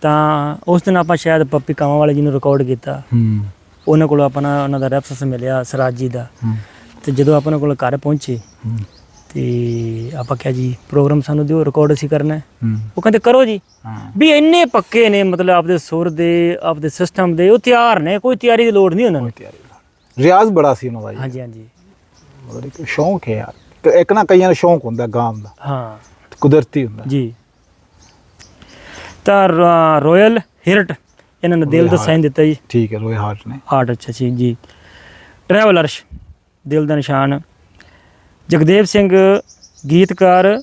ਤਾਂ ਉਸ ਦਿਨ ਆਪਾਂ ਸ਼ਾਇਦ ਪੱਪੀ ਕਾਵਾਂ ਵਾਲੇ ਜੀ ਨੂੰ ਰਿਕਾਰਡ ਕੀਤਾ। ਹੂੰ। ਉਹਨਾਂ ਕੋਲ ਆਪਣਾ ਉਹਨਾਂ ਦਾ ਰੈਫਰੈਂਸ ਮਿਲਿਆ ਸਰਾਜ ਜੀ ਦਾ। ਹੂੰ, ਤੇ ਜਦੋਂ ਆਪਾਂ ਉਹਨਾਂ ਕੋਲ ਘਰ ਪਹੁੰਚੇ ਹੂੰ, ਤੇ ਆਪਾਂ ਕਿਹਾ ਜੀ ਪ੍ਰੋਗਰਾਮ ਸਾਨੂੰ ਦਿਓ ਰਿਕਾਰਡ ਅਸੀਂ ਕਰਨਾ ਹੈ। ਉਹ ਕਹਿੰਦੇ ਕਰੋ ਜੀ। ਵੀ ਇੰਨੇ ਪੱਕੇ ਨੇ ਮਤਲਬ ਆਪਦੇ ਸੁਰ ਦੇ ਆਪਦੇ ਸਿਸਟਮ ਦੇ ਉਹ ਤਿਆਰ ਨੇ ਕੋਈ ਤਿਆਰੀ ਦੀ ਲੋੜ ਨਹੀਂ ਉਹਨਾਂ ਨੂੰ। ਰਿਆਜ਼ ਬੜਾ ਸੀ ਉਹਨਾਂ ਦਾ ਹਾਂਜੀ ਹਾਂਜੀ। ਮਤਲਬ ਇੱਕ ਸ਼ੌਂਕ ਹੈ ਯਾਰ। ਤੇ ਇੱਕ ਨਾ ਕਈਆਂ ਨੂੰ ਸ਼ੌਂਕ ਹੁੰਦਾ ਗਾਣ ਦਾ। ਹਾਂ। ਕੁਦਰਤੀ ਹੁੰਦਾ। ਜੀ। ਤਾਂ ਰਾਇਲ ਹਿਰਟ ਇਹਨਾਂ ਨੇ ਦਿਲ ਦਾ ਸਾਈਨ ਦਿੱਤਾ ਜੀ। ਠੀਕ ਹੈ ਰੋਏ ਹਾਰਟ ਨੇ। ਹਾਰਟ ਅੱਛਾ ਜੀ ਜੀ। ਟਰੈਵਲਰਸ ਦਿਲ ਦਾ ਨਿਸ਼ਾਨ। ਜਗਦੇਵ ਸਿੰਘ ਗੀਤਕਾਰ।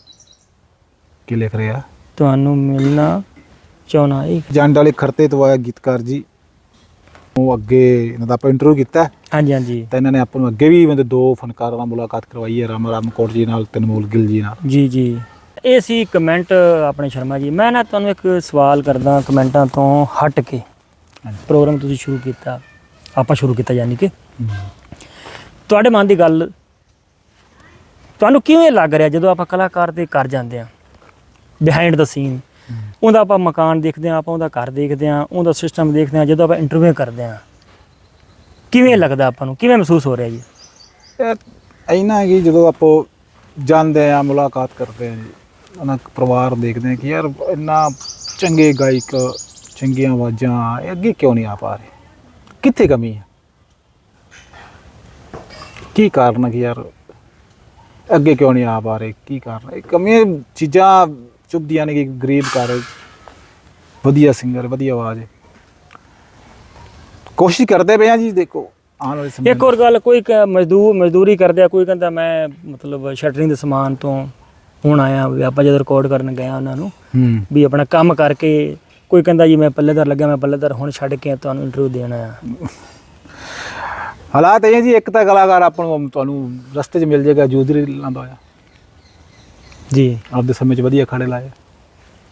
ਕੀ ਲਿਖ ਰਿਹਾ? ਤੁਹਾਨੂੰ ਮਿਲਣਾ ਚਾਹਣਾ ਇਹ ਜੰਡ ਵਾਲੇ ਖਰਤੇ ਤੋਂ ਆਇਆ ਗੀਤਕਾਰ ਜੀ। ਉਹ ਅੱਗੇ ਇਹਨਾਂ ਦਾ ਆਪਾਂ ਇੰਟਰਵਿਊ ਕੀਤਾ। ਹਾਂਜੀ ਹਾਂਜੀ। ਤਾਂ ਇਹਨਾਂ ਨੇ ਆਪਾਂ ਨੂੰ ਅੱਗੇ ਵੀ ਮਤਲਬ ਦੋ ਫਨਕਾਰਾਂ ਨਾਲ ਮੁਲਾਕਾਤ ਕਰਵਾਈ ਹੈ। ਰਾਮ ਰਾਮਕੋਟ ਜੀ ਨਾਲ ਤਨਮੂਲ ਗਿੱਲ ਜੀ ਨਾਲ। ਜੀ ਜੀ। ਇਹ ਸੀ ਕਮੈਂਟ ਆਪਣੇ ਸ਼ਰਮਾ ਜੀ। ਮੈਂ ਨਾ ਤੁਹਾਨੂੰ ਇੱਕ ਸਵਾਲ ਕਰਦਾ ਕਮੈਂਟਾਂ ਤੋਂ ਹਟ ਕੇ। ਪ੍ਰੋਗਰਾਮ ਤੁਸੀਂ ਸ਼ੁਰੂ ਕੀਤਾ। ਆਪਾਂ ਸ਼ੁਰੂ ਕੀਤਾ ਯਾਨੀ ਕਿ। ਤੁਹਾਡੇ ਮਨ ਦੀ ਗੱਲ ਤੁਹਾਨੂੰ ਕਿਵੇਂ ਲੱਗ ਰਿਹਾ ਜਦੋਂ ਆਪਾਂ ਕਲਾਕਾਰ ਦੇ ਘਰ ਜਾਂਦੇ ਆ ਬਿਹਾਈਂਡ ਦਾ ਸੀਨ ਉਹਦਾ ਆਪਾਂ ਮਕਾਨ ਦੇਖਦੇ ਆ ਆਪਾਂ ਉਹਦਾ ਘਰ ਦੇਖਦੇ ਆ ਉਹਦਾ ਸਿਸਟਮ ਦੇਖਦੇ ਆ ਜਦੋਂ ਆਪਾਂ ਇੰਟਰਵਿਊ ਕਰਦੇ ਆ ਕਿਵੇਂ ਲੱਗਦਾ ਆਪਾਂ ਨੂੰ? ਕਿਵੇਂ ਮਹਿਸੂਸ ਹੋ ਰਿਹਾ ਜੀ? ਯਾਰ ਐਨਾ ਕਿ ਜਦੋਂ ਆਪਾਂ ਜਾਂਦੇ ਆ ਮੁਲਾਕਾਤ ਕਰਦੇ ਆ ਜੀ ਉਹਨਾਂ ਪਰਿਵਾਰ ਦੇਖਦੇ ਆ ਕਿ ਯਾਰ ਇੰਨਾ ਚੰਗੇ ਗਾਇਕ, ਚੰਗੀਆਂ ਆਵਾਜ਼ਾਂ, ਇਹ ਅੱਗੇ ਕਿਉਂ ਨਹੀਂ ਆ ਪਾ ਰਹੇ? ਕਿੱਥੇ ਕਮੀ ਹੈ? ਕੀ ਕਾਰਨ ਹੈ ਕਿ ਯਾਰ ਅੱਗੇ ਕਿਉਂ ਨਹੀਂ ਆ ਪਾ ਰਹੇ? ਕੀ ਕਾਰਨ? ਇਹ ਕਮੀਆਂ ਚੀਜ਼ਾਂ ਚੁੱਭਦੀਆਂ ਨੇ ਕਿ ਗਰੀਬ ਘਰ ਵਧੀਆ ਸਿੰਗਰ ਵਧੀਆ ਆਵਾਜ਼ ਹੈ। ਕੋਸ਼ਿਸ਼ ਕਰਦੇ ਪਏ ਆ ਜੀ ਦੇਖੋ ਆਉਣ ਵਾਲੇ ਸਮੇਂ ਇੱਕ ਹੋਰ ਗੱਲ ਕੋਈ ਮਜ਼ਦੂਰ ਮਜ਼ਦੂਰੀ ਕਰਦੇ ਆ ਕੋਈ ਕਹਿੰਦਾ ਮੈਂ ਮਤਲਬ ਸ਼ਟਰਿੰਗ ਦੇ ਸਮਾਨ ਤੋਂ ਹੁਣ ਆਇਆ ਵੀ ਆਪਾਂ ਜਦੋਂ ਰਿਕਾਰਡ ਕਰਨ ਗਏ ਆ ਉਹਨਾਂ ਨੂੰ ਵੀ ਆਪਣਾ ਕੰਮ ਕਰਕੇ ਕੋਈ ਕਹਿੰਦਾ ਜੀ ਮੈਂ ਪੱਲੇਦਾਰ ਲੱਗਿਆ ਮੈਂ ਪੱਲੇਦਾਰ ਹੁਣ ਛੱਡ ਕੇ ਤੁਹਾਨੂੰ ਇੰਟਰਵਿਊ ਦੇਣਾ ਆ ਹਾਲਾਤ ਇਹ ਹੈ ਜੀ ਇੱਕ ਤਾਂ ਕਲਾਕਾਰ ਆਪਾਂ ਨੂੰ ਤੁਹਾਨੂੰ ਰਸਤੇ 'ਚ ਮਿਲ ਜਾਏਗਾ ਜੂਦਰੀ ਲਾਂਦਾ ਹੋਇਆ। ਜੀ। ਆਪਦੇ ਸਮੇਂ 'ਚ ਵਧੀਆ ਖੜੇ ਲਾਏ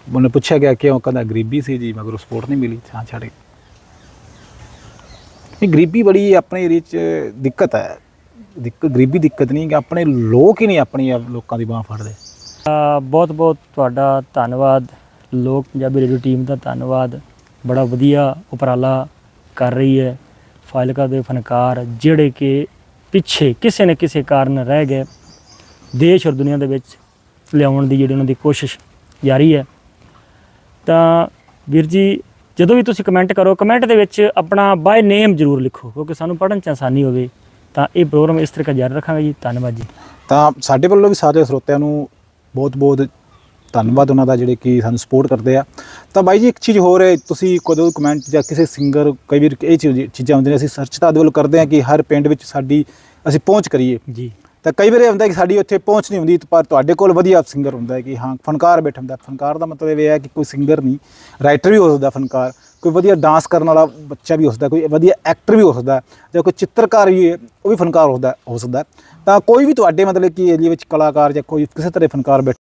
ਉਹਨੇ ਪੁੱਛਿਆ ਗਿਆ ਕਿਉਂ ਕਹਿੰਦਾ ਗਰੀਬੀ ਸੀ ਜੀ ਮਗਰ ਸਪੋਰਟ ਨਹੀਂ ਮਿਲੀ ਛਾਂ ਛੱਡ ਗਏ ਇਹ ਗਰੀਬੀ ਬੜੀ ਆਪਣੇ ਏਰੀਏ 'ਚ ਦਿੱਕਤ ਹੈ। ਦਿੱਕਤ ਗਰੀਬੀ ਦਿੱਕਤ ਨਹੀਂ ਕਿ ਆਪਣੇ ਲੋਕ ਹੀ ਨਹੀਂ ਆਪਣੀ ਆਪ ਲੋਕਾਂ ਦੀ ਬਾਹ ਫੜਦੇ। ਬਹੁਤ ਬਹੁਤ ਤੁਹਾਡਾ ਧੰਨਵਾਦ। ਲੋਕ ਪੰਜਾਬੀ ਰੇਡੀਓ ਟੀਮ ਦਾ ਧੰਨਵਾਦ। ਬੜਾ ਵਧੀਆ ਉਪਰਾਲਾ ਕਰ ਰਹੀ ਹੈ। ਫਾਇਲਕਾ ਦੇ ਫਨਕਾਰ ਜਿਹੜੇ ਕਿ ਪਿੱਛੇ ਕਿਸੇ ਨਾ ਕਿਸੇ ਕਾਰਨ ਰਹਿ ਗਏ, ਦੇਸ਼ ਔਰ ਦੁਨੀਆ ਦੇ ਵਿੱਚ ਲਿਆਉਣ ਦੀ ਜਿਹੜੀ ਉਹਨਾਂ ਦੀ ਕੋਸ਼ਿਸ਼ ਜਾਰੀ ਹੈ। ਤਾਂ ਵੀਰ ਜੀ, ਜਦੋਂ ਵੀ ਤੁਸੀਂ ਕਮੈਂਟ ਕਰੋ ਕਮੈਂਟ ਦੇ ਵਿੱਚ ਆਪਣਾ ਬਾਏ ਨੇਮ ਜ਼ਰੂਰ ਲਿਖੋ, ਕਿਉਂਕਿ ਸਾਨੂੰ ਪੜ੍ਹਨ 'ਚ ਆਸਾਨੀ ਹੋਵੇ। ਤਾਂ ਇਹ ਪ੍ਰੋਗਰਾਮ ਇਸ ਤਰੀਕੇ ਜਾਰੀ ਰੱਖਾਂਗੇ ਜੀ। ਧੰਨਵਾਦ ਜੀ। ਤਾਂ ਸਾਡੇ ਵੱਲੋਂ ਵੀ ਸਾਰੇ ਸਰੋਤਿਆਂ ਨੂੰ ਬਹੁਤ ਬਹੁਤ ਧੰਨਵਾਦ ਉਹਨਾਂ ਦਾ ਜਿਹੜੇ ਕਿ ਸਾਨੂੰ ਸਪੋਰਟ ਕਰਦੇ ਆ। ਤਾਂ ਬਾਈ ਜੀ ਇੱਕ ਚੀਜ਼ ਹੋਰ ਹੈ ਤੁਸੀਂ ਕਦੋਂ ਕਮੈਂਟ ਜਾਂ ਕਿਸੇ ਸਿੰਗਰ ਕਈ ਵਾਰ ਇਹ ਚੀਜ਼- ਹੁੰਦੀਆਂ ਅਸੀਂ ਸਰਚ ਤਾਂ ਉਹਦੇ ਵੱਲੋਂ ਕਰਦੇ ਆ ਕਿ ਹਰ ਪਿੰਡ ਵਿੱਚ ਸਾਡੀ ਅਸੀਂ ਪਹੁੰਚ ਕਰੀਏ। ਜੀ। ਤਾਂ ਕਈ ਵਾਰ ਇਹ ਹੁੰਦਾ ਕਿ ਸਾਡੀ ਉੱਥੇ ਪਹੁੰਚ ਨਹੀਂ ਹੁੰਦੀ ਪਰ ਤੁਹਾਡੇ ਕੋਲ ਵਧੀਆ ਸਿੰਗਰ ਹੁੰਦਾ ਹੈ ਕਿ ਹਾਂ ਫਨਕਾਰ ਬੈਠਾ ਹੁੰਦਾ ਫਨਕਾਰ ਦਾ ਮਤਲਬ ਇਹ ਹੈ ਕਿ ਕੋਈ ਸਿੰਗਰ ਨਹੀਂ ਰਾਈਟਰ ਵੀ ਹੋ ਸਕਦਾ ਫਨਕਾਰ ਕੋਈ ਵਧੀਆ ਡਾਂਸ ਕਰਨ ਵਾਲਾ ਬੱਚਾ ਵੀ ਹੋ ਸਕਦਾ ਕੋਈ ਵਧੀਆ ਐਕਟਰ ਵੀ ਹੋ ਸਕਦਾ ਜਾਂ ਕੋਈ ਚਿੱਤਰਕਾਰ ਵੀ ਹੈ ਉਹ ਵੀ ਫਨਕਾਰ ਹੋ ਸਕਦਾ ਹੋ ਸਕਦਾ। ਤਾਂ ਕੋਈ ਵੀ ਤੁਹਾਡੇ ਮਤਲਬ ਕਿ ਏਰੀਏ ਵਿੱਚ ਕਲਾਕਾਰ ਜਾਂ ਕੋਈ ਕਿਸੇ ਤਰ੍ਹਾਂ ਫਨਕਾਰ ਬੈਠੇ